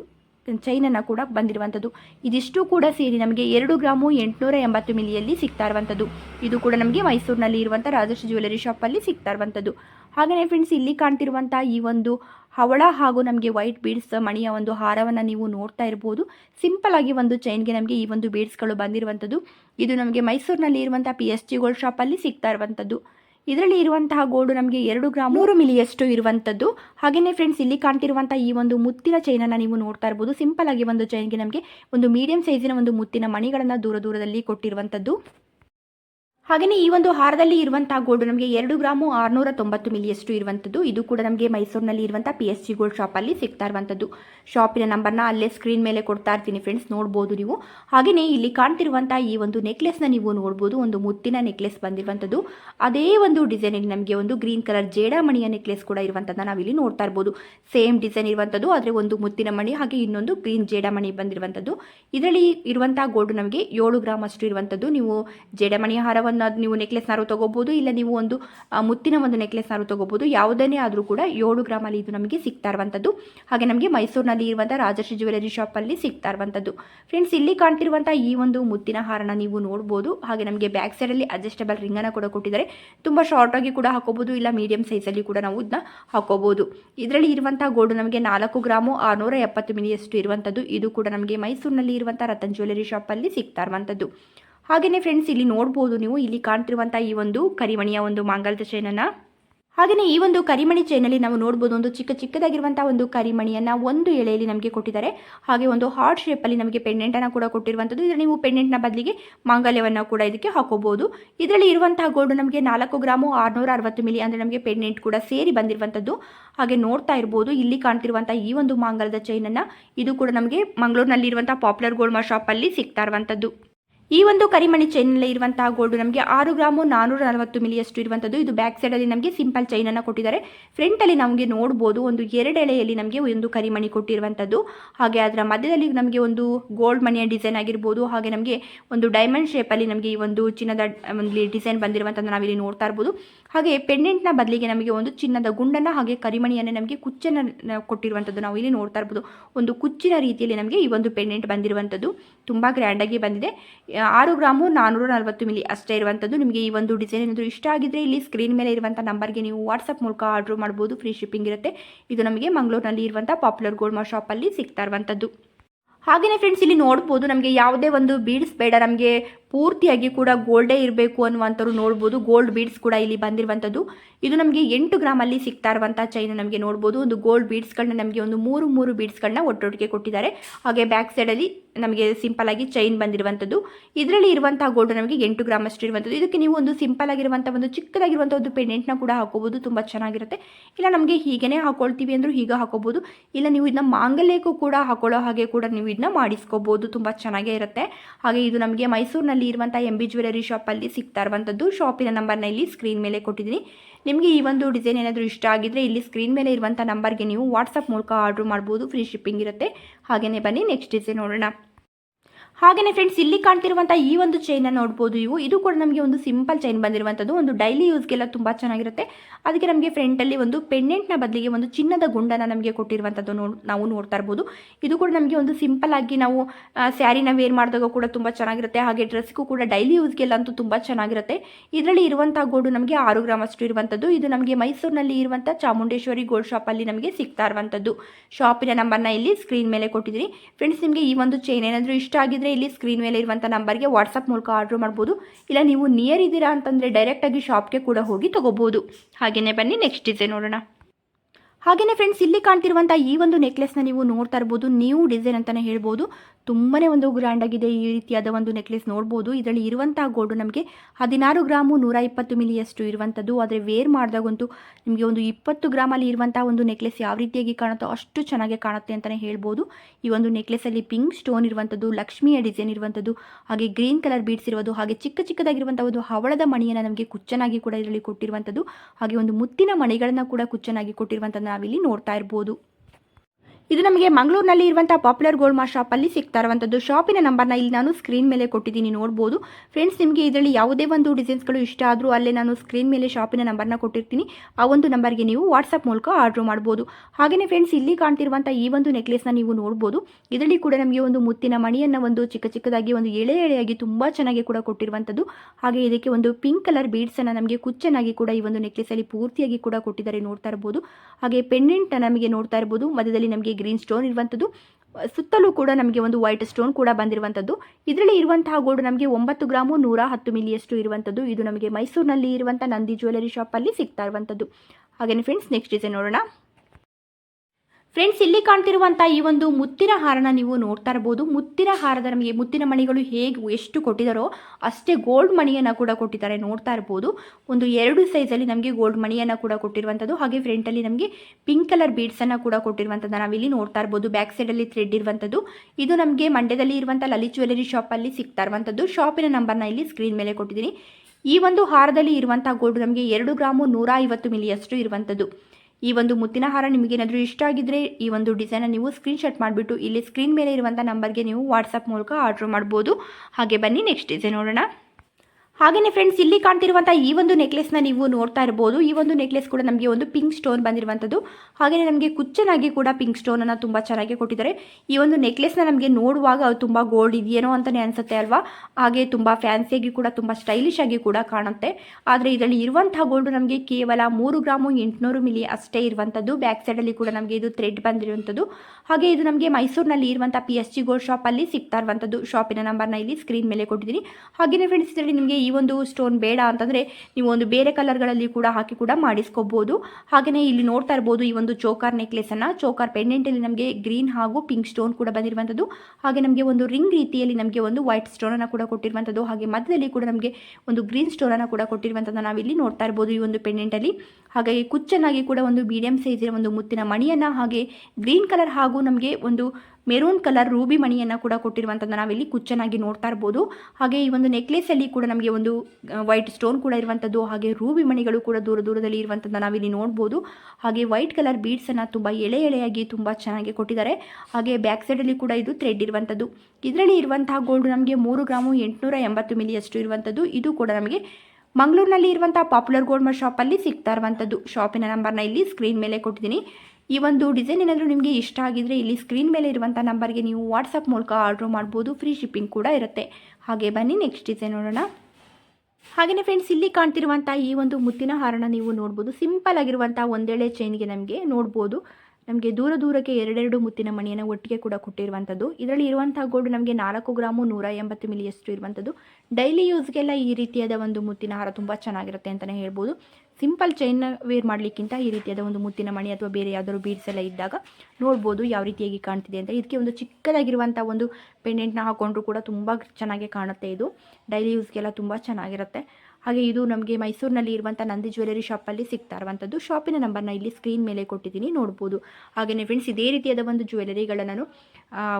ಚೈನನ್ನು ಕೂಡ ಬಂದಿರುವಂಥದ್ದು. ಇದಿಷ್ಟು ಕೂಡ ಸೇರಿ ನಮಗೆ ಎರಡು ಗ್ರಾಮು ಎಂಟುನೂರ ಎಂಬತ್ತು ಮಿಲಿಯಲ್ಲಿ ಸಿಗ್ತಾ ಇರುವಂಥದ್ದು. ಇದು ಕೂಡ ನಮಗೆ ಮೈಸೂರಿನಲ್ಲಿ ಇರುವಂಥ ರಾಜೇಶ್ ಜ್ಯುವೆಲರಿ ಶಾಪಲ್ಲಿ ಸಿಗ್ತಾ ಇರುವಂಥದ್ದು. ಹಾಗೆಯೇ ಫ್ರೆಂಡ್ಸ್ ಇಲ್ಲಿ ಕಾಣ್ತಿರುವಂಥ ಈ ಒಂದು ಹವಳ ಹಾಗೂ ನಮಗೆ ವೈಟ್ ಬೀಡ್ಸ್ ಮಣಿಯ ಒಂದು ಹಾರವನ್ನು ನೀವು ನೋಡ್ತಾ ಇರ್ಬೋದು. ಸಿಂಪಲ್ ಆಗಿ ಒಂದು ಚೈನ್ಗೆ ನಮಗೆ ಈ ಒಂದು ಬೀಡ್ಸ್ಗಳು ಬಂದಿರುವಂಥದ್ದು. ಇದು ನಮಗೆ ಮೈಸೂರಿನಲ್ಲಿ ಇರುವಂಥ ಪಿ ಎಸ್ ಜಿ ಗೋಲ್ಡ್ ಶಾಪಲ್ಲಿ ಸಿಗ್ತಾ ಇರುವಂಥದ್ದು. ಇದರಲ್ಲಿ ಇರುವಂತಹ ಗೋಲ್ಡ್ ನಮಗೆ ಎರಡು ಗ್ರಾಮ್ ಮೂರು ಮಿಲಿಯಷ್ಟು ಇರುವಂತದ್ದು. ಹಾಗೆಯೇ ಫ್ರೆಂಡ್ಸ್ ಇಲ್ಲಿ ಕಾಣ್ತಿರುವಂತಹ ಈ ಒಂದು ಮುತ್ತಿನ ಚೈನ್ ಚೈನನ್ನು ನೀವು ನೋಡ್ತಾ ಇರಬಹುದು ಸಿಂಪಲ್ ಆಗಿ ಒಂದು ಚೈನ್ಗೆ ನಮಗೆ ಒಂದು ಮೀಡಿಯಂ ಸೈಜಿನ ಒಂದು ಮುತ್ತಿನ ಮಣಿಗಳನ್ನು ದೂರ ದೂರದಲ್ಲಿ ಕೊಟ್ಟಿರುವಂಥದ್ದು ಹಾಗೆಯೇ ಈ ಒಂದು ಹಾರದಲ್ಲಿ ಇರುವಂತಹ ಗೋಲ್ಡ್ ನಮಗೆ ಎರಡು ಗ್ರಾಮು ಆರುನೂರ ತೊಂಬತ್ತು ಮಿಲಿಯಷ್ಟು ಇರುವಂಥದ್ದು. ಇದು ಕೂಡ ನಮಗೆ ಮೈಸೂರಿನಲ್ಲಿ ಇರುವಂಥ ಪಿ ಎಸ್ ಜಿ ಗೋಲ್ಡ್ ಶಾಪಲ್ಲಿ ಸಿಗ್ತಾ ಇರುವಂಥದ್ದು. ಶಾಪಿನ ನಂಬರ್ನ ಅಲ್ಲೇ ಸ್ಕ್ರೀನ್ ಮೇಲೆ ಕೊಡ್ತಾ ಇರ್ತೀನಿ ಫ್ರೆಂಡ್ಸ್ ನೋಡ್ಬೋದು ನೀವು. ಹಾಗೆಯೇ ಇಲ್ಲಿ ಕಾಣ್ತಿರುವಂಥ ಈ ಒಂದು ನೆಕ್ಲೆಸ್ನ ನೀವು ನೋಡ್ಬೋದು. ಒಂದು ಮುತ್ತಿನ ನೆಕ್ಲೆಸ್ ಬಂದಿರುವಂಥದ್ದು. ಅದೇ ಒಂದು ಡಿಸೈನಿಗೆ ನಮಗೆ ಒಂದು ಗ್ರೀನ್ ಕಲರ್ ಜೇಡಮಣಿಯ ನೆಕ್ಲೆಸ್ ಕೂಡ ಇರುವಂಥದ್ದನ್ನ ನಾವಿಲ್ಲಿ ನೋಡ್ತಾ ಇರ್ಬೋದು. ಸೇಮ್ ಡಿಸೈನ್ ಇರುವಂಥದ್ದು, ಆದರೆ ಒಂದು ಮುತ್ತಿನ ಮಣಿ ಹಾಗೆ ಇನ್ನೊಂದು ಗ್ರೀನ್ ಜೇಡಮಣಿ ಬಂದಿರುವಂಥದ್ದು. ಇದರಲ್ಲಿ ಇರುವಂಥ ಗೋಲ್ಡ್ ನಮಗೆ ಏಳು ಗ್ರಾಮ್ ಅಷ್ಟು ಇರುವಂಥದ್ದು. ನೀವು ಜೇಡಮಣಿ ಹಾರವನ್ನು ಅದು ನೀವು ನೆಕ್ಲೆಸ್ನಾರು ತೊಗೋಬೋದು, ಇಲ್ಲ ನೀವು ಒಂದು ಮುತ್ತಿನ ಒಂದು ನೆಕ್ಲೆಸ್ನಾರು ತೊಗೋಬೋದು. ಯಾವುದನ್ನೇ ಆದರೂ ಕೂಡ ಏಳು ಗ್ರಾಮಲ್ಲಿ ಇದು ನಮಗೆ ಸಿಗ್ತಾ ಇರುವಂಥದ್ದು ಹಾಗೆ ನಮಗೆ ಮೈಸೂರಿನಲ್ಲಿ ಇರುವಂಥ ರಾಜಶ್ರೀ ಜ್ಯುವೆಲರಿ ಶಾಪಲ್ಲಿ ಸಿಗ್ತಾ ಇರುವಂಥದ್ದು ಫ್ರೆಂಡ್ಸ್ ಇಲ್ಲಿ ಕಾಣ್ತಿರುವಂಥ ಈ ಒಂದು ಮುತ್ತಿನ ಹಾರನ ನೀವು ನೋಡ್ಬೋದು. ಹಾಗೆ ನಮಗೆ ಬ್ಯಾಕ್ ಸೈಡಲ್ಲಿ ಅಡ್ಜಸ್ಟಬಲ್ ರಿಂಗನ್ನು ಕೂಡ ಕೊಟ್ಟಿದ್ದಾರೆ. ತುಂಬ ಶಾರ್ಟಾಗಿ ಕೂಡ ಹಾಕೋಬೋದು, ಇಲ್ಲ ಮೀಡಿಯಂ ಸೈಜಲ್ಲಿ ಕೂಡ ನಾವು ಇದನ್ನ ಹಾಕೋಬೋದು. ಇದರಲ್ಲಿ ಇರುವಂಥ ಗೋಲ್ಡ್ ನಮಗೆ ನಾಲ್ಕು ಗ್ರಾಮು ಆರುನೂರ ಎಪ್ಪತ್ತು ಮಿಲಿಯಷ್ಟು ಇರುವಂಥದ್ದು ಇದು ಕೂಡ ನಮಗೆ ಮೈಸೂರಿನಲ್ಲಿ ಇರುವಂಥ ರತನ್ ಜ್ಯುವೆಲರಿ ಶಾಪಲ್ಲಿ ಸಿಗ್ತಾ ಇರುವಂಥದ್ದು ಹಾಗೆಯೇ ಫ್ರೆಂಡ್ಸ್ ಇಲ್ಲಿ ನೋಡ್ಬೋದು ನೀವು. ಇಲ್ಲಿ ಕಾಣ್ತಿರುವಂಥ ಈ ಒಂದು ಕರಿಮಣಿಯ ಒಂದು ಮಾಂಗಲ್ಯ ಚೈನನ್ನು ಹಾಗೆಯೇ ಈ ಒಂದು ಕರಿಮಣಿ ಚೈನಲ್ಲಿ ನಾವು ನೋಡ್ಬೋದು ಒಂದು ಚಿಕ್ಕ ಚಿಕ್ಕದಾಗಿರುವಂಥ ಒಂದು ಕರಿಮಣಿಯನ್ನು ಒಂದು ಎಳೆಯಲ್ಲಿ ನಮಗೆ ಕೊಟ್ಟಿದ್ದಾರೆ. ಹಾಗೆ ಒಂದು ಹಾರ್ಟ್ ಶೇಪಲ್ಲಿ ನಮಗೆ ಪೆಂಡೆಂಟನ್ನು ಕೂಡ ಕೊಟ್ಟಿರುವಂಥದ್ದು. ಇದರಲ್ಲಿ ನೀವು ಪೆಂಡೆಂಟ್ನ ಬದಲಿಗೆ ಮಾಂಗಲ್ಯವನ್ನು ಕೂಡ ಇದಕ್ಕೆ ಹಾಕೋಬಹುದು ಇದರಲ್ಲಿ ಇರುವಂತಹ ಗೋಲ್ಡ್ ನಮಗೆ ನಾಲ್ಕು ಗ್ರಾಮು ಆರುನೂರ ಅರವತ್ತು ಮಿಲಿ ಅಂದರೆ ನಮಗೆ ಪೆಂಡೆಂಟ್ ಕೂಡ ಸೇರಿ ಬಂದಿರುವಂಥದ್ದು. ಹಾಗೆ ನೋಡ್ತಾ ಇರ್ಬೋದು, ಇಲ್ಲಿ ಕಾಣ್ತಿರುವಂಥ ಈ ಒಂದು ಮಾಂಗಲ್ಯದ ಚೈನನ್ನು ಇದು ಕೂಡ ನಮಗೆ ಮಂಗಳೂರಿನಲ್ಲಿ ಇರುವಂಥ ಪಾಪ್ಯುಲರ್ ಗೋಲ್ಡ್ ಮಾ ಶಾಪಲ್ಲಿ ಸಿಗ್ತಾ ಇರುವಂಥದ್ದು. ಈ ಒಂದು ಕರಿಮಣಿ ಚೈನಲ್ಲಿ ಇರುವಂತಹ ಗೋಲ್ಡ್ ನಮಗೆ ಆರು ಗ್ರಾಮು ನಾನೂರ ನಲವತ್ತು ಮಿಲಿಯಷ್ಟು ಇರುವಂಥದ್ದು ಇದು ಬ್ಯಾಕ್ ಸೈಡಲ್ಲಿ ನಮಗೆ ಸಿಂಪಲ್ ಚೈನನ್ನು ಕೊಟ್ಟಿದ್ದಾರೆ. ಫ್ರಂಟಲ್ಲಿ ನಮಗೆ ನೋಡ್ಬೋದು ಒಂದು ಎರಡು ಎಳೆಯಲ್ಲಿ ನಮಗೆ ಒಂದು ಕರಿಮಣಿ ಕೊಟ್ಟಿರುವಂಥದ್ದು ಹಾಗೆ ಅದರ ಮಧ್ಯದಲ್ಲಿ ನಮಗೆ ಒಂದು ಗೋಲ್ಡ್ ಮಣಿಯ ಡಿಸೈನ್ ಆಗಿರ್ಬೋದು. ಹಾಗೆ ನಮಗೆ ಒಂದು ಡೈಮಂಡ್ ಶೇಪಲ್ಲಿ ನಮಗೆ ಈ ಒಂದು ಚಿನ್ನದ, ಒಂದು ಡಿಸೈನ್ ಬಂದಿರುವಂಥದ್ದು ನಾವಿಲ್ಲಿ ನೋಡ್ತಾ ಇರ್ಬೋದು. ಹಾಗೆ ಪೆಂಡೆಂಟ್ನ ಬದಲಿಗೆ ನಮಗೆ ಒಂದು ಚಿನ್ನದ ಗುಂಡನ್ನು ಹಾಗೆ ಕರಿಮಣಿಯನ್ನು ನಮಗೆ ಕುಚ್ಚನ್ನು ಕೊಟ್ಟಿರುವಂತದ್ದು ನಾವು ಇಲ್ಲಿ ನೋಡ್ತಾ ಇರ್ಬೋದು. ಒಂದು ಕುಚ್ಚಿನ ರೀತಿಯಲ್ಲಿ ನಮಗೆ ಈ ಒಂದು ಪೆಂಡೆಂಟ್ ಬಂದಿರುವಂಥದ್ದು ತುಂಬ ಗ್ರ್ಯಾಂಡಾಗಿ ಬಂದಿದೆ. ಆರು ಗ್ರಾಮು ನಾನ್ನೂರ ನಲವತ್ತು ಮಿಲಿ ಅಷ್ಟೇ ಇರುವಂಥದ್ದು. ನಿಮಗೆ ಈ ಒಂದು ಡಿಸೈನ್ ಏನಾದರೂ ಇಷ್ಟ ಆಗಿದ್ರೆ ಇಲ್ಲಿ ಸ್ಕ್ರೀನ್ ಮೇಲೆ ಇರುವಂಥ ನಂಬರ್ಗೆ ನೀವು ವಾಟ್ಸಪ್ ಮೂಲಕ ಆರ್ಡ್ರ್ ಮಾಡ್ಬೋದು. ಫ್ರೀ ಶಿಪ್ಪಿಂಗ್ ಇರುತ್ತೆ. ಇದು ನಮಗೆ ಮಂಗಳೂರಿನಲ್ಲಿ ಇರುವಂಥ ಪಾಪ್ಯುಲರ್ ಗೋಲ್ಡ್ ಮಾ ಶಾಪಲ್ಲಿ ಸಿಗ್ತಾ ಇರುವಂಥದ್ದು. ಹಾಗೆಯೇ ಫ್ರೆಂಡ್ಸ್ ಇಲ್ಲಿ ನೋಡ್ಬೋದು, ನಮಗೆ ಯಾವುದೇ ಒಂದು ಬೀಡ್ಸ್ ಬೇಡ. ನಮಗೆ ಪೂರ್ತಿಯಾಗಿ ಕೂಡ ಗೋಲ್ಡೇ ಇರಬೇಕು ಅನ್ನುವಂಥವ್ರು ನೋಡ್ಬೋದು. ಗೋಲ್ಡ್ ಬೀಡ್ಸ್ ಕೂಡ ಇಲ್ಲಿ ಬಂದಿರುವಂಥದ್ದು. ಇದು ನಮಗೆ ಎಂಟು ಗ್ರಾಮಲ್ಲಿ ಸಿಗ್ತಾ ಇರುವಂಥ ಚೈನ್ ನಮಗೆ ನೋಡ್ಬೋದು. ಒಂದು ಗೋಲ್ಡ್ ಬೀಡ್ಸ್ಗಳನ್ನ ನಮಗೆ ಒಂದು ಮೂರು ಮೂರು ಬೀಡ್ಸ್ಗಳನ್ನ ಒಟ್ಟೊಟ್ಟಿಗೆ ಕೊಟ್ಟಿದ್ದಾರೆ. ಹಾಗೆ ಬ್ಯಾಕ್ ಸೈಡಲ್ಲಿ ನಮಗೆ ಸಿಂಪಲ್ ಆಗಿ ಚೈನ್ ಬಂದಿರುವಂಥದ್ದು. ಇದರಲ್ಲಿ ಇರುವಂಥ ಗೋಲ್ಡ್ ನಮಗೆ ಎಂಟು ಗ್ರಾಮ್ ಅಷ್ಟು ಇರುವಂಥದ್ದು. ಇದಕ್ಕೆ ನೀವು ಒಂದು ಸಿಂಪಲ್ ಆಗಿರುವಂಥ ಒಂದು ಚಿಕ್ಕದಾಗಿರುವಂಥ ಒಂದು ಪೆಂಡೆಂಟ್ನ ಕೂಡ ಹಾಕೋಬಹುದು ತುಂಬ ಚೆನ್ನಾಗಿರುತ್ತೆ. ಇಲ್ಲ ನಮಗೆ ಹೀಗೇ ಹಾಕೊಳ್ತೀವಿ ಅಂದರೂ ಹೀಗೆ ಹಾಕೋಬಹುದು ಇಲ್ಲ ನೀವು ಇದನ್ನ ಮಾಂಗಲ್ಯಕ್ಕೂ ಕೂಡ ಹಾಕೊಳ್ಳೋ ಹಾಗೆ ಕೂಡ ನೀವು ಇದನ್ನ ಮಾಡಿಸ್ಕೋಬಹುದು ತುಂಬ ಚೆನ್ನಾಗೇ ಇರುತ್ತೆ. ಹಾಗೆ ಇದು ನಮಗೆ ಮೈಸೂರಿನಲ್ಲಿ ಇರುವಂಥ ಎಂ ಬಿ ಜ್ಯುವೆಲರಿ ಶಾಪಲ್ಲಿ ಸಿಗ್ತಾ ಇರುವಂಥದ್ದು. ಶಾಪಿನ ನಂಬರ್ನ ಇಲ್ಲಿ ಸ್ಕ್ರೀನ್ ಮೇಲೆ ಕೊಟ್ಟಿದ್ದೀನಿ. ನಿಮಗೆ ಈ ಒಂದು ಡಿಸೈನ್ ಏನಾದರೂ ಇಷ್ಟ ಆಗಿದ್ರೆ ಇಲ್ಲಿ ಸ್ಕ್ರೀನ್ ಮೇಲೆ ಇರುವಂಥ ನಂಬರ್ಗೆ ನೀವು ವಾಟ್ಸಪ್ ಮೂಲಕ ಆರ್ಡ್ರ್ ಮಾಡ್ಬೋದು. ಫ್ರೀ ಶಿಪ್ಪಿಂಗ್ ಇರುತ್ತೆ. ಹಾಗೆಯೇ ಬನ್ನಿ ನೆಕ್ಸ್ಟ್ ಡಿಸೈನ್ ನೋಡೋಣ. ಹಾಗೆಯೇ ಫ್ರೆಂಡ್ಸ್ ಇಲ್ಲಿ ಕಾಣ್ತಿರುವಂಥ ಈ ಒಂದು ಚೈನ್ನ ನೋಡ್ಬೋದು ಇವು ಇದು ಕೂಡ ನಮಗೆ ಒಂದು ಸಿಂಪಲ್ ಚೈನ್ ಬಂದಿರುವಂಥದ್ದು. ಒಂದು ಡೈಲಿ ಯೂಸ್ಗೆಲ್ಲ ತುಂಬ ಚೆನ್ನಾಗಿರುತ್ತೆ. ಅದಕ್ಕೆ ನಮಗೆ ಫ್ರಂಟಲ್ಲಿ ಒಂದು ಪೆಂಡೆಂಟ್ನ ಬದಲಿಗೆ ಒಂದು ಚಿನ್ನದ ಗುಂಡನ್ನು ನಮಗೆ ಕೊಟ್ಟಿರುವಂಥದ್ದು ನಾವು ನೋಡ್ತಾ ಇರ್ಬೋದು. ಇದು ಕೂಡ ನಮಗೆ ಒಂದು ಸಿಂಪಲ್ ಆಗಿ ನಾವು ಸ್ಯಾರಿನ ವೇರ್ ಮಾಡಿದಾಗ ಕೂಡ ತುಂಬ ಚೆನ್ನಾಗಿರುತ್ತೆ. ಹಾಗೆ ಡ್ರೆಸ್ಗೂ ಕೂಡ ಡೈಲಿ ಯೂಸ್ಗೆಲ್ಲ ಅಂತೂ ತುಂಬ ಚೆನ್ನಾಗಿರುತ್ತೆ. ಇದರಲ್ಲಿ ಇರುವಂಥ ಗೋಲ್ಡು ನಮಗೆ ಆರು ಗ್ರಾಮ್ ಅಷ್ಟು ಇರುವಂಥದ್ದು. ಇದು ನಮಗೆ ಮೈಸೂರಿನಲ್ಲಿ ಇರುವಂಥ ಚಾಮುಂಡೇಶ್ವರಿ ಗೋಲ್ಡ್ ಶಾಪಲ್ಲಿ ನಮಗೆ ಸಿಗ್ತಾ ಇರುವಂಥದ್ದು. ಶಾಪಿನ ನಂಬರ್ನ ಇಲ್ಲಿ ಸ್ಕ್ರೀನ್ ಮೇಲೆ ಕೊಟ್ಟಿದ್ದೀನಿ. ಫ್ರೆಂಡ್ಸ್ ನಿಮಗೆ ಈ ಒಂದು ಚೈನ್ ಏನಾದರೂ ಇಷ್ಟ ಆಗಿದ್ರೆ ಇಲ್ಲಿ ಸ್ಕ್ರೀನ್ ಮೇಲೆ ಇರುವಂಥ ನಂಬರ್ಗೆ ವಾಟ್ಸಪ್ ಮೂಲಕ ಆರ್ಡರ್ ಮಾಡ್ಬೋದು. ಇಲ್ಲ ನೀವು ನಿಯರ್ ಇದ್ದೀರಾ ಅಂತಂದರೆ ಡೈರೆಕ್ಟಾಗಿ ಶಾಪ್ಗೆ ಕೂಡ ಹೋಗಿ ತೊಗೋಬೋದು. ಹಾಗೆಯೇ ಬನ್ನಿ ನೆಕ್ಸ್ಟ್ ಡಿಸೈನ್ ನೋಡೋಣ. ಹಾಗೆಯೇ ಫ್ರೆಂಡ್ಸ್ ಇಲ್ಲಿ ಕಾಣ್ತಿರುವಂಥ ಈ ಒಂದು ನೆಕ್ಲೆಸ್ನ ನೀವು ನೋಡ್ತಾ ಇರ್ಬೋದು. ನ್ಯೂ ಡಿಸೈನ್ ಅಂತಲೇ ಹೇಳ್ಬೋದು. ತುಂಬಾ ಒಂದು ಗ್ರ್ಯಾಂಡ್ ಆಗಿದೆ ಈ ರೀತಿಯಾದ ಒಂದು ನೆಕ್ಲೆಸ್ ನೋಡ್ಬೋದು. ಇದರಲ್ಲಿ ಇರುವಂತಹ ಗೋಲ್ಡು ನಮಗೆ ಹದಿನಾರು ಗ್ರಾಮು ನೂರ ಇಪ್ಪತ್ತು ಮಿಲಿಯಷ್ಟು ಇರುವಂಥದ್ದು ಆದರೆ ವೇರ್ ಮಾಡಿದಾಗಂತೂ ನಿಮಗೆ ಒಂದು ಇಪ್ಪತ್ತು ಗ್ರಾಮಲ್ಲಿ ಇರುವಂಥ ಒಂದು ನೆಕ್ಲೆಸ್ ಯಾವ ರೀತಿಯಾಗಿ ಕಾಣುತ್ತೋ ಅಷ್ಟು ಚೆನ್ನಾಗಿ ಕಾಣುತ್ತೆ ಅಂತಲೇ ಹೇಳ್ಬೋದು. ಈ ಒಂದು ನೆಕ್ಲೆಸಲ್ಲಿ ಪಿಂಕ್ ಸ್ಟೋನ್ ಇರುವಂಥದ್ದು ಲಕ್ಷ್ಮಿಯ ಡಿಸೈನ್ ಇರುವಂಥದ್ದು ಹಾಗೆ ಗ್ರೀನ್ ಕಲರ್ ಬೀಡ್ಸ್ ಇರುವುದು, ಹಾಗೆ ಚಿಕ್ಕ ಚಿಕ್ಕದಾಗಿರುವಂಥ ಒಂದು ಹವಳದ ಮಣಿಯನ್ನು ನಮಗೆ ಕುಚ್ಚನಾಗಿ ಕೂಡ ಇದರಲ್ಲಿ ಕೊಟ್ಟಿರುವಂಥದ್ದು ಹಾಗೆ ಒಂದು ಮುತ್ತಿನ ಮಣಿಗಳನ್ನು ಕೂಡ ಕುಚ್ಚನಾಗಿ ಕೊಟ್ಟಿರುವಂಥದ್ದು ನಾವಿಲ್ಲಿ ನೋಡ್ತಾ ಇರ್ಬೋದು. ಇದು ನಮಗೆ ಮಂಗಳೂರಿನಲ್ಲಿ ಇರುವಂತಹ ಪಾಪ್ಯುಲರ್ ಗೋಲ್ಡ್ ಮಾ ಅಲ್ಲಿ ಸಿಗ್ತಾ ಇರುವಂಥದ್ದು ಶಾಪಿನ ನಂಬರ್ನ ಇಲ್ಲಿ ನಾನು ಸ್ಕ್ರೀನ್ ಮೇಲೆ ಕೊಟ್ಟಿದ್ದೀನಿ ನೋಡಬಹುದು ಫ್ರೆಂಡ್ಸ್ ನಿಮಗೆ ಇದರಲ್ಲಿ ಯಾವುದೇ ಒಂದು ಡಿಸೈನ್ಸ್ಗಳು ಇಷ್ಟ ಆದರೂ ಅಲ್ಲೇ ನಾನು ಸ್ಕ್ರೀನ್ ಮೇಲೆ ಶಾಪಿನ ನಂಬರ್ನ ಕೊಟ್ಟಿರ್ತೀನಿ. ಆ ಒಂದು ನಂಬರ್ಗೆ ನೀವು ವಾಟ್ಸಪ್ ಮೂಲಕ ಆರ್ಡರ್ ಮಾಡಬಹುದು ಹಾಗೆಯೇ ಫ್ರೆಂಡ್ಸ್ ಇಲ್ಲಿ ಕಾಣ್ತಿರುವಂತಹ ಈ ಒಂದು ನೆಕ್ಲೆಸ್ನ ನೀವು ನೋಡಬಹುದು ಇದರಲ್ಲಿ ಕೂಡ ನಮಗೆ ಒಂದು ಮುತ್ತಿನ ಮಣಿಯನ್ನು ಒಂದು ಚಿಕ್ಕ ಚಿಕ್ಕದಾಗಿ, ಒಂದು ಎಳೆ ಎಳೆಯಾಗಿ ತುಂಬ ಚೆನ್ನಾಗಿ ಕೂಡ ಕೊಟ್ಟಿರುವಂಥದ್ದು ಹಾಗೆ ಇದಕ್ಕೆ ಒಂದು ಪಿಂಕ್ ಕಲರ್ ಬೀಡ್ಸನ್ನು ನಮಗೆ ಕುಚ್ಚನಾಗಿ ಕೂಡ ಈ ಒಂದು ನೆಕ್ಲೆಸಲ್ಲಿ ಪೂರ್ತಿಯಾಗಿ ಕೂಡ ಕೊಟ್ಟಿದ್ದಾರೆ ನೋಡ್ತಾ ಇರ್ಬೋದು. ಹಾಗೆ ಪೆಂಡೆಂಟ್ ನಮಗೆ ನೋಡ್ತಾ ಇರ್ಬೋದು. ಮಧ್ಯದಲ್ಲಿ ನಮಗೆ ಗ್ರೀನ್ ಸ್ಟೋನ್ ಇರುವಂಥದ್ದು ಸುತ್ತಲೂ ಕೂಡ ನಮಗೆ ಒಂದು ವೈಟ್ ಸ್ಟೋನ್ ಕೂಡ ಬಂದಿರುವಂಥದ್ದು. ಇದರಲ್ಲಿ ಇರುವಂತಹ ಗೋಲ್ಡ್ ನಮಗೆ ಒಂಬತ್ತು ಗ್ರಾಮು ನೂರ ಹತ್ತು ಮಿಲಿಯಷ್ಟು ಇರುವಂಥದ್ದು. ಇದು ನಮಗೆ ಮೈಸೂರಿನಲ್ಲಿ ಇರುವಂಥ ನಂದಿ ಜ್ಯುವೆಲರಿ ಶಾಪಲ್ಲಿ ಸಿಗ್ತಾ ಇರುವಂಥದ್ದು. ಹಾಗೆಯೇ ಫ್ರೆಂಡ್ಸ್ ನೆಕ್ಸ್ಟ್ ಡಿಸೈನ್ ನೋಡೋಣ. ಫ್ರೆಂಡ್ಸ್ ಇಲ್ಲಿ ಕಾಣ್ತಿರುವಂತಹ ಈ ಒಂದು ಮುತ್ತಿನ ಹಾರನ ನೀವು ನೋಡ್ತಾ ಇರಬಹುದು ಮುತ್ತಿನ ಹಾರದ ನಮಗೆ ಮುತ್ತಿನ ಮಣಿಗಳು ಹೇಗೆ ಎಷ್ಟು ಕೊಟ್ಟಿದಾರೋ ಅಷ್ಟೇ ಗೋಲ್ಡ್ ಮಣಿಯನ್ನು ಕೂಡ ಕೊಟ್ಟಿದ್ದಾರೆ ನೋಡ್ತಾ ಇರಬಹುದು ಒಂದು ಎರಡು ಸೈಜಲ್ಲಿ ನಮಗೆ ಗೋಲ್ಡ್ ಮಣಿಯನ್ನು ಕೂಡ ಕೊಟ್ಟಿರುವಂಥದ್ದು ಹಾಗೆ ಫ್ರಂಟಲ್ಲಿ ನಮಗೆ ಪಿಂಕ್ ಕಲರ್ ಬೀಡ್ಸ್ ಅನ್ನ ಕೂಡ ಕೊಟ್ಟಿರುವಂಥದ್ದು ನಾವಿಲ್ಲಿ ನೋಡ್ತಾ ಇರಬಹುದು ಬ್ಯಾಕ್ ಸೈಡ್ ಅಲ್ಲಿ ಥ್ರೆಡ್ ಇರುವಂಥದ್ದು ಇದು ನಮಗೆ ಮಂಡ್ಯದಲ್ಲಿ ಇರುವಂತಹ ಲಲಿತ್ ಜ್ಯುವೆಲರಿ ಶಾಪಲ್ಲಿ ಸಿಗ್ತಾ ಇರುವಂಥದ್ದು ಶಾಪಿನ ನಂಬರ್ನ ಇಲ್ಲಿ ಸ್ಕ್ರೀನ್ ಮೇಲೆ ಕೊಟ್ಟಿದ್ದೀನಿ. ಈ ಒಂದು ಹಾರದಲ್ಲಿ ಇರುವಂತಹ ಗೋಲ್ಡ್ ನಮಗೆ ಎರಡು ಗ್ರಾಮು ನೂರ ಐವತ್ತು ಮಿಲಿಯಷ್ಟು ಇರುವಂಥದ್ದು ಈ ಒಂದು ಮುತ್ತಿನ ಹಾರ ನಿಮಗೇನಾದರೂ ಇಷ್ಟ ಆಗಿದ್ರೆ ಈ ಒಂದು ಡಿಸೈನ ನೀವು ಸ್ಕ್ರೀನ್ಶಾಟ್ ಮಾಡಿಬಿಟ್ಟು ಇಲ್ಲಿ ಸ್ಕ್ರೀನ್ ಮೇಲೆ ಇರುವಂಥ ನಂಬರ್ಗೆ ನೀವು ವಾಟ್ಸಪ್ ಮೂಲಕ ಆರ್ಡ್ರ್ ಮಾಡ್ಬೋದು. ಹಾಗೆ ಬನ್ನಿ ನೆಕ್ಸ್ಟ್ ಡಿಸೈನ್ ನೋಡೋಣ. ಹಾಗೆಯೇ ಫ್ರೆಂಡ್ಸ್ ಇಲ್ಲಿ ಕಾಣ್ತಿರುವಂಥ ಈ ಒಂದು ನೆಕ್ಲೆಸ್ನ ನೀವು ನೋಡ್ತಾ ಇರ್ಬೋದು. ಈ ಒಂದು ನೆಕ್ಲೆಸ್ ಕೂಡ ನಮಗೆ ಒಂದು ಪಿಂಕ್ ಸ್ಟೋನ್ ಬಂದಿರುವಂಥದ್ದು ಹಾಗೆಯೇ ನಮಗೆ ಕುಚ್ಚನಾಗಿ ಕೂಡ ಪಿಂಕ್ ಸ್ಟೋನನ್ನು ತುಂಬ ಚೆನ್ನಾಗಿ ಕೊಟ್ಟಿದ್ದಾರೆ. ಈ ಒಂದು ನೆಕ್ಲೆಸ್ನ ನಮಗೆ ನೋಡುವಾಗ ಅದು ತುಂಬ ಗೋಲ್ಡ್ ಇದೆಯೇನೋ ಅಂತಲೇ ಅನಿಸುತ್ತೆ ಅಲ್ವಾ? ಹಾಗೆ ತುಂಬ ಫ್ಯಾನ್ಸಿಯಾಗಿ ಕೂಡ, ತುಂಬ ಸ್ಟೈಲಿಶ್ ಆಗಿ ಕೂಡ ಕಾಣುತ್ತೆ. ಆದರೆ ಇದರಲ್ಲಿ ಇರುವಂತಹ ಗೋಲ್ಡ್ ನಮಗೆ ಕೇವಲ ಮೂರು ಗ್ರಾಮು ಎಂಟುನೂರು ಮಿಲಿ ಅಷ್ಟೇ ಇರುವಂಥದ್ದು ಬ್ಯಾಕ್ ಸೈಡಲ್ಲಿ ಕೂಡ ನಮಗೆ ಇದು ಥ್ರೆಡ್ ಬಂದಿರುವಂಥದ್ದು ಹಾಗೆ ಇದು ನಮಗೆ ಮೈಸೂರಿನಲ್ಲಿ ಇರುವಂಥ ಪಿ ಎಸ್ ಜಿ ಗೋಲ್ಡ್ ಶಾಪಲ್ಲಿ ಸಿಗ್ತಾ ಇರುವಂಥದ್ದು ಶಾಪಿನ ನಂಬರ್ನ ಇಲ್ಲಿ ಸ್ಕ್ರೀನ್ ಮೇಲೆ ಕೊಟ್ಟಿದ್ದೀನಿ. ಹಾಗೆಯೇ ಫ್ರೆಂಡ್ಸ್ ಇದರಲ್ಲಿ ನಿಮಗೆ ಈ ಒಂದು ಸ್ಟೋನ್ ಬೇಡ ಅಂತಂದರೆ ನೀವು ಒಂದು ಬೇರೆ ಕಲರ್ಗಳಲ್ಲಿ ಕೂಡ ಹಾಕಿ ಕೂಡ ಮಾಡಿಸ್ಕೋಬೋದು. ಹಾಗೆಯೇ ಇಲ್ಲಿ ನೋಡ್ತಾ ಇರ್ಬೋದು ಈ ಒಂದು ಚೋಕಾರ್ ನೆಕ್ಲೆಸನ್ನು ಚೋಕಾರ್ ಪೆಂಡೆಂಟಲ್ಲಿ ನಮಗೆ ಗ್ರೀನ್ ಹಾಗೂ ಪಿಂಕ್ ಸ್ಟೋನ್ ಕೂಡ ಬಂದಿರುವಂಥದ್ದು ಹಾಗೆ ನಮಗೆ ಒಂದು ರಿಂಗ್ ರೀತಿಯಲ್ಲಿ ನಮಗೆ ಒಂದು ವೈಟ್ ಸ್ಟೋನನ್ನು ಕೂಡ ಕೊಟ್ಟಿರುವಂಥದ್ದು ಹಾಗೆ ಮಧ್ಯದಲ್ಲಿ ಕೂಡ ನಮಗೆ ಒಂದು ಗ್ರೀನ್ ಸ್ಟೋನನ್ನು ಕೂಡ ಕೊಟ್ಟಿರುವಂಥದ್ದು ನಾವಿಲ್ಲಿ ನೋಡ್ತಾ ಇರ್ಬೋದು ಈ ಒಂದು ಪೆಂಡೆಂಟಲ್ಲಿ ಹಾಗಾಗಿ ಕುಚ್ಚನ್ನಾಗಿ ಕೂಡ ಒಂದು ಮೀಡಿಯಂ ಸೈಜಿನ ಒಂದು ಮುತ್ತಿನ ಮಣಿಯನ್ನು ಹಾಗೆ ಗ್ರೀನ್ ಕಲರ್ ಹಾಗೂ ನಮಗೆ ಒಂದು ಮೆರೂನ್ ಕಲರ್ ರೂಬಿ ಮಣಿಯನ್ನು ಕೂಡ ಕೊಟ್ಟಿರುವಂಥದ್ದು ನಾವಿಲ್ಲಿ ಕುಚ್ಚನಾಗಿ ನೋಡ್ತಾ ಇರ್ಬೋದು. ಹಾಗೆ ಈ ಒಂದು ನೆಕ್ಲೆಸಲ್ಲಿ ಕೂಡ ನಮಗೆ ಒಂದು ವೈಟ್ ಸ್ಟೋನ್ ಕೂಡ ಇರುವಂಥದ್ದು ಹಾಗೆ ರೂಬಿ ಮಣಿಗಳು ಕೂಡ ದೂರ ದೂರದಲ್ಲಿ ಇರುವಂಥದ್ದು ನಾವಿಲ್ಲಿ ನೋಡ್ಬೋದು. ಹಾಗೆ ವೈಟ್ ಕಲರ್ ಬೀಡ್ಸನ್ನು ತುಂಬ ಎಳೆ ಎಳೆಯಾಗಿ ತುಂಬ ಚೆನ್ನಾಗಿ ಕೊಟ್ಟಿದ್ದಾರೆ. ಹಾಗೆ ಬ್ಯಾಕ್ ಸೈಡಲ್ಲಿ ಕೂಡ ಇದು ಥ್ರೆಡ್ ಇರುವಂಥದ್ದು ಇದರಲ್ಲಿ ಇರುವಂತಹ ಗೋಲ್ಡ್ ನಮಗೆ ಮೂರು ಗ್ರಾಮು ಎಂಟುನೂರ ಎಂಬತ್ತು ಮಿಲಿಯಷ್ಟು ಇರುವಂಥದ್ದು ಇದು ಕೂಡ ನಮಗೆ ಮಂಗಳೂರಿನಲ್ಲಿ ಇರುವಂಥ ಪಾಪ್ಯುಲರ್ ಗೋಲ್ಡ್ ಶಾಪಲ್ಲಿ ಸಿಗ್ತಾ ಇರುವಂಥದ್ದು ಶಾಪಿನ ನಂಬರ್ನ ಇಲ್ಲಿ ಸ್ಕ್ರೀನ್ ಮೇಲೆ ಕೊಟ್ಟಿದ್ದೀನಿ. ಈ ಒಂದು ಡಿಸೈನ್ ಏನಾದರೂ ನಿಮಗೆ ಇಷ್ಟ ಆಗಿದರೆ ಇಲ್ಲಿ ಸ್ಕ್ರೀನ್ ಮೇಲೆ ಇರುವಂಥ ನಂಬರ್ಗೆ ನೀವು ವಾಟ್ಸಪ್ ಮೂಲಕ ಆರ್ಡ್ರ್ ಮಾಡ್ಬೋದು. ಫ್ರೀ ಶಿಪ್ಪಿಂಗ್ ಕೂಡ ಇರುತ್ತೆ. ಹಾಗೆ ಬನ್ನಿ ನೆಕ್ಸ್ಟ್ ಡಿಸೈನ್ ನೋಡೋಣ. ಹಾಗೆಯೇ ಫ್ರೆಂಡ್ಸ್ ಇಲ್ಲಿ ಕಾಣ್ತಿರುವಂಥ ಈ ಒಂದು ಮುತ್ತಿನ ಹಾರನ ನೀವು ನೋಡ್ಬೋದು. ಸಿಂಪಲ್ ಆಗಿರುವಂಥ ಒಂದೇಳೆ ಚೈನ್ಗೆ ನಮಗೆ ನೋಡ್ಬೋದು. ನಮಗೆ ದೂರ ದೂರಕ್ಕೆ ಎರಡೆರಡು ಮುತ್ತಿನ ಮಣಿಯನ್ನು ಒಟ್ಟಿಗೆ ಕೂಡ ಕೊಟ್ಟಿರುವಂಥದ್ದು ಇದರಲ್ಲಿ ಇರುವಂಥ ಗೋಲ್ಡ್ ನಮಗೆ ನಾಲ್ಕು ಗ್ರಾಮು ನೂರ ಎಂಬತ್ತು ಮಿಲಿಯಷ್ಟು ಇರುವಂಥದ್ದು ಡೈಲಿ ಯೂಸ್ಗೆಲ್ಲ ಈ ರೀತಿಯಾದ ಒಂದು ಮುತ್ತಿನ ಹಾರ ತುಂಬ ಚೆನ್ನಾಗಿರುತ್ತೆ ಅಂತಲೇ ಹೇಳ್ಬೋದು. ಸಿಂಪಲ್ ಚೈನ್ನ ವೇರ್ ಮಾಡಲಿಕ್ಕಿಂತ ಈ ರೀತಿಯಾದ ಒಂದು ಮುತ್ತಿನ ಮಣಿ ಅಥವಾ ಬೇರೆ ಯಾವುದಾದ್ರು ಬೀಡ್ಸ್ ಎಲ್ಲ ಇದ್ದಾಗ ನೋಡ್ಬೋದು ಯಾವ ರೀತಿಯಾಗಿ ಕಾಣ್ತಿದೆ ಅಂತ. ಇದಕ್ಕೆ ಒಂದು ಚಿಕ್ಕದಾಗಿರುವಂಥ ಒಂದು ಪೆಂಡೆಂಟ್ನ ಹಾಕೊಂಡ್ರು ಕೂಡ ತುಂಬ ಚೆನ್ನಾಗಿ ಕಾಣುತ್ತೆ ಇದು. ಡೈಲಿ ಯೂಸ್ಗೆಲ್ಲ ತುಂಬ ಚೆನ್ನಾಗಿರುತ್ತೆ. ಹಾಗೆ ಇದು ನಮಗೆ ಮೈಸೂರಿನಲ್ಲಿ ಇರುವಂಥ ನಂದಿ ಜ್ಯುವೆಲರಿ ಶಾಪಲ್ಲಿ ಸಿಗ್ತಾ ಇರುವಂಥದ್ದು ಶಾಪಿನ ನಂಬರ್ನ ಇಲ್ಲಿ ಸ್ಕ್ರೀನ್ ಮೇಲೆ ಕೊಟ್ಟಿದ್ದೀನಿ, ನೋಡ್ಬೋದು. ಹಾಗೆಯೇ ಫ್ರೆಂಡ್ಸ್ ಇದೇ ರೀತಿಯಾದ ಒಂದು ಜ್ಯುವೆಲರಿಗಳನ್ನು ನಾನು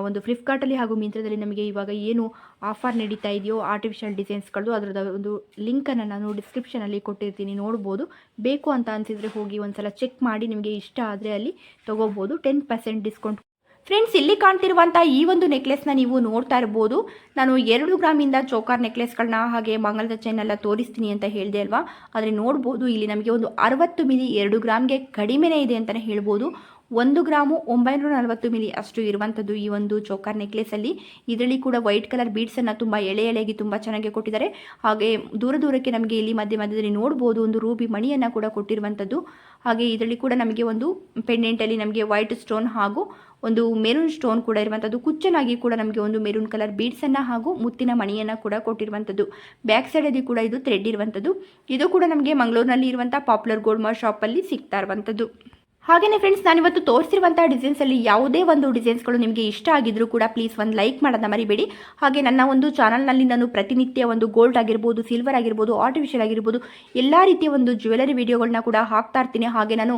ಒಂದು ಫ್ಲಿಪ್ಕಾರ್ಟಲ್ಲಿ ಹಾಗೂ ಮಿಂತ್ರದಲ್ಲಿ ನಮಗೆ ಇವಾಗ ಏನು ಆಫರ್ ನಡೀತಾ ಇದೆಯೋ ಆರ್ಟಿಫಿಷಿಯಲ್ ಡಿಸೈನ್ಸ್ಗಳು ಅದರದ ಒಂದು ಲಿಂಕನ್ನು ನಾನು ಡಿಸ್ಕ್ರಿಪ್ಷನಲ್ಲಿ ಕೊಟ್ಟಿರ್ತೀನಿ, ನೋಡ್ಬೋದು. ಬೇಕು ಅಂತ ಅನಿಸಿದರೆ ಹೋಗಿ ಒಂದ್ಸಲ ಚೆಕ್ ಮಾಡಿ ನಿಮಗೆ ಇಷ್ಟ ಆದರೆ ಅಲ್ಲಿ ತೊಗೋಬೋದು. ಟೆನ್ ಪರ್ಸೆಂಟ್ ಡಿಸ್ಕೌಂಟ್ ಫ್ರೆಂಡ್ಸ್ ಇಲ್ಲಿ ಕಾಣ್ತಿರುವಂಥ ಈ ಒಂದು ನೆಕ್ಲೆಸ್ನ ನೀವು ನೋಡ್ತಾ ಇರ್ಬೋದು. ನಾನು ಎರಡು ಗ್ರಾಮಿಂದ ಚೋಕಾರ್ ನೆಕ್ಲೆಸ್ಗಳನ್ನ ಹಾಗೆ ಮಂಗಳದ ಚೈನ್ ಎಲ್ಲ ತೋರಿಸ್ತೀನಿ ಅಂತ ಹೇಳಿದೆ ಅಲ್ವಾ? ಆದರೆ ನೋಡ್ಬೋದು, ಇಲ್ಲಿ ನಮಗೆ ಒಂದು ಅರವತ್ತು ಮಿಲಿ ಎರಡು ಗ್ರಾಮ್ಗೆ ಕಡಿಮೆನೇ ಇದೆ ಅಂತಲೇ ಹೇಳ್ಬೋದು. ಒಂದು ಗ್ರಾಮು ಒಂಬೈನೂರ ನಲವತ್ತು ಮಿಲಿ ಅಷ್ಟು ಇರುವಂಥದ್ದು ಈ ಒಂದು ಚೋಕಾರ್ ನೆಕ್ಲೆಸಲ್ಲಿ ಇದರಲ್ಲಿ ಕೂಡ ವೈಟ್ ಕಲರ್ ಬೀಡ್ಸನ್ನು ತುಂಬ ಎಳೆ ಎಳೆಗೆ ತುಂಬ ಚೆನ್ನಾಗಿ ಕೊಟ್ಟಿದ್ದಾರೆ. ಹಾಗೆ ದೂರ ದೂರಕ್ಕೆ ನಮಗೆ ಇಲ್ಲಿ ಮಧ್ಯ ಮಧ್ಯದಲ್ಲಿ ನೋಡ್ಬೋದು, ಒಂದು ರೂಬಿ ಮಣಿಯನ್ನು ಕೂಡ ಕೊಟ್ಟಿರುವಂಥದ್ದು ಹಾಗೆ ಇದರಲ್ಲಿ ಕೂಡ ನಮಗೆ ಒಂದು ಪೆಂಡೆಂಟಲ್ಲಿ ನಮಗೆ ವೈಟ್ ಸ್ಟೋನ್ ಹಾಗೂ ಒಂದು ಮೆರೂನ್ ಸ್ಟೋನ್ ಕೂಡ ಇರುವಂಥದ್ದು ಕುಚ್ಚನಾಗಿ ಕೂಡ ನಮಗೆ ಒಂದು ಮೆರೂನ್ ಕಲರ್ ಬೀಡ್ಸನ್ನು ಹಾಗೂ ಮುತ್ತಿನ ಮಣಿಯನ್ನು ಕೂಡ ಕೊಟ್ಟಿರುವಂಥದ್ದು ಬ್ಯಾಕ್ ಸೈಡಲ್ಲಿ ಕೂಡ ಇದು ಥ್ರೆಡ್ ಇರುವಂಥದ್ದು ಇದು ಕೂಡ ನಮಗೆ ಮಂಗಳೂರಿನಲ್ಲಿ ಇರುವಂಥ ಪಾಪ್ಯುಲರ್ ಗೋಲ್ಡ್ ಮಾರ್ ಶಾಪಲ್ಲಿ ಸಿಗ್ತಾ ಇರುವಂಥದ್ದು ಹಾಗೆಯೇ ಫ್ರೆಂಡ್ಸ್ ನಾನಿವತ್ತು ತೋರಿಸಿರುವಂಥ ಡಿಸೈನ್ಸಲ್ಲಿ ಯಾವುದೇ ಒಂದು ಡಿಸೈನ್ಸ್ಗಳು ನಿಮಗೆ ಇಷ್ಟ ಆಗಿದ್ರೂ ಕೂಡ ಪ್ಲೀಸ್ ಒಂದು ಲೈಕ್ ಮಾಡೋದನ್ನ ಮರಿಬೇಡಿ. ಹಾಗೆ ನನ್ನ ಒಂದು ಚಾನಲ್ನಲ್ಲಿ ನಾನು ಪ್ರತಿನಿತ್ಯ ಒಂದು ಗೋಲ್ಡ್ ಆಗಿರ್ಬೋದು ಸಿಲ್ವರ್ ಆಗಿರ್ಬೋದು ಆರ್ಟಿಫಿಷಿಯಲ್ ಆಗಿರ್ಬೋದು, ಎಲ್ಲ ರೀತಿಯ ಒಂದು ಜ್ಯುವೆಲರಿ ವಿಡಿಯೋಗಳನ್ನ ಕೂಡ ಹಾಕ್ತಾ ಇರ್ತೀನಿ. ಹಾಗೆ ನಾನು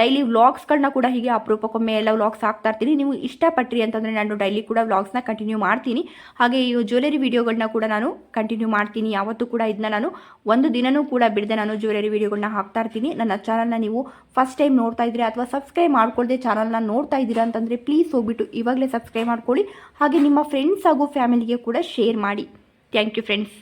ಡೈಲಿ ವ್ಲಾಗ್ಸ್ಗಳನ್ನ ಕೂಡ ಹೀಗೆ ಅಪರೂಪಕ್ಕೊಮ್ಮೆ ಎಲ್ಲ ವ್ಲಾಗ್ಸ್ ಹಾಕ್ತಾ ಇರ್ತೀನಿ. ನೀವು ಇಷ್ಟಪಟ್ಟಿರಿ ಅಂತಂದರೆ ನಾನು ಡೈಲಿ ಕೂಡ ವ್ಲಾಗ್ಸ್ನ ಕಂಟಿನ್ಯೂ ಮಾಡ್ತೀನಿ. ಹಾಗೆ ಈ ಜ್ಯುವೆಲರಿ ವಿಡಿಯೋಗಳನ್ನ ಕೂಡ ನಾನು ಕಂಟಿನ್ಯೂ ಮಾಡ್ತೀನಿ. ಯಾವತ್ತೂ ಕೂಡ ಇದನ್ನ ನಾನು ಒಂದು ದಿನವೂ ಕೂಡ ಬಿಡದೆ ನಾನು ಜ್ಯುವೆಲರಿ ವಿಡಿಯೋಗಳನ್ನ ಹಾಕ್ತಾ ಇರ್ತೀನಿ. ನನ್ನ ಚಾನಲ್ನ ನೀವು ಫಸ್ಟ್ ಟೈಮ್ ನೋಡ್ತಾ ಇದ್ರೆ ಅಥವಾ ಸಬ್ಸ್ಕ್ರೈಬ್ ಮಾಡ್ಕೊಳ್ದೆ ಚಾನಲ್ನ ನೋಡ್ತಾ ಇದ್ದೀರಾ ಅಂತಂದರೆ ಪ್ಲೀಸ್ ಹೋಗ್ಬಿಟ್ಟು ಇವಾಗಲೇ ಸಬ್ಸ್ಕ್ರೈಬ್ ಮಾಡ್ಕೊಳ್ಳಿ. ಹಾಗೆ ನಿಮ್ಮ ಫ್ರೆಂಡ್ಸ್ ಹಾಗೂ ಫ್ಯಾಮಿಲಿಗೆ ಕೂಡ ಶೇರ್ ಮಾಡಿ. Thank you friends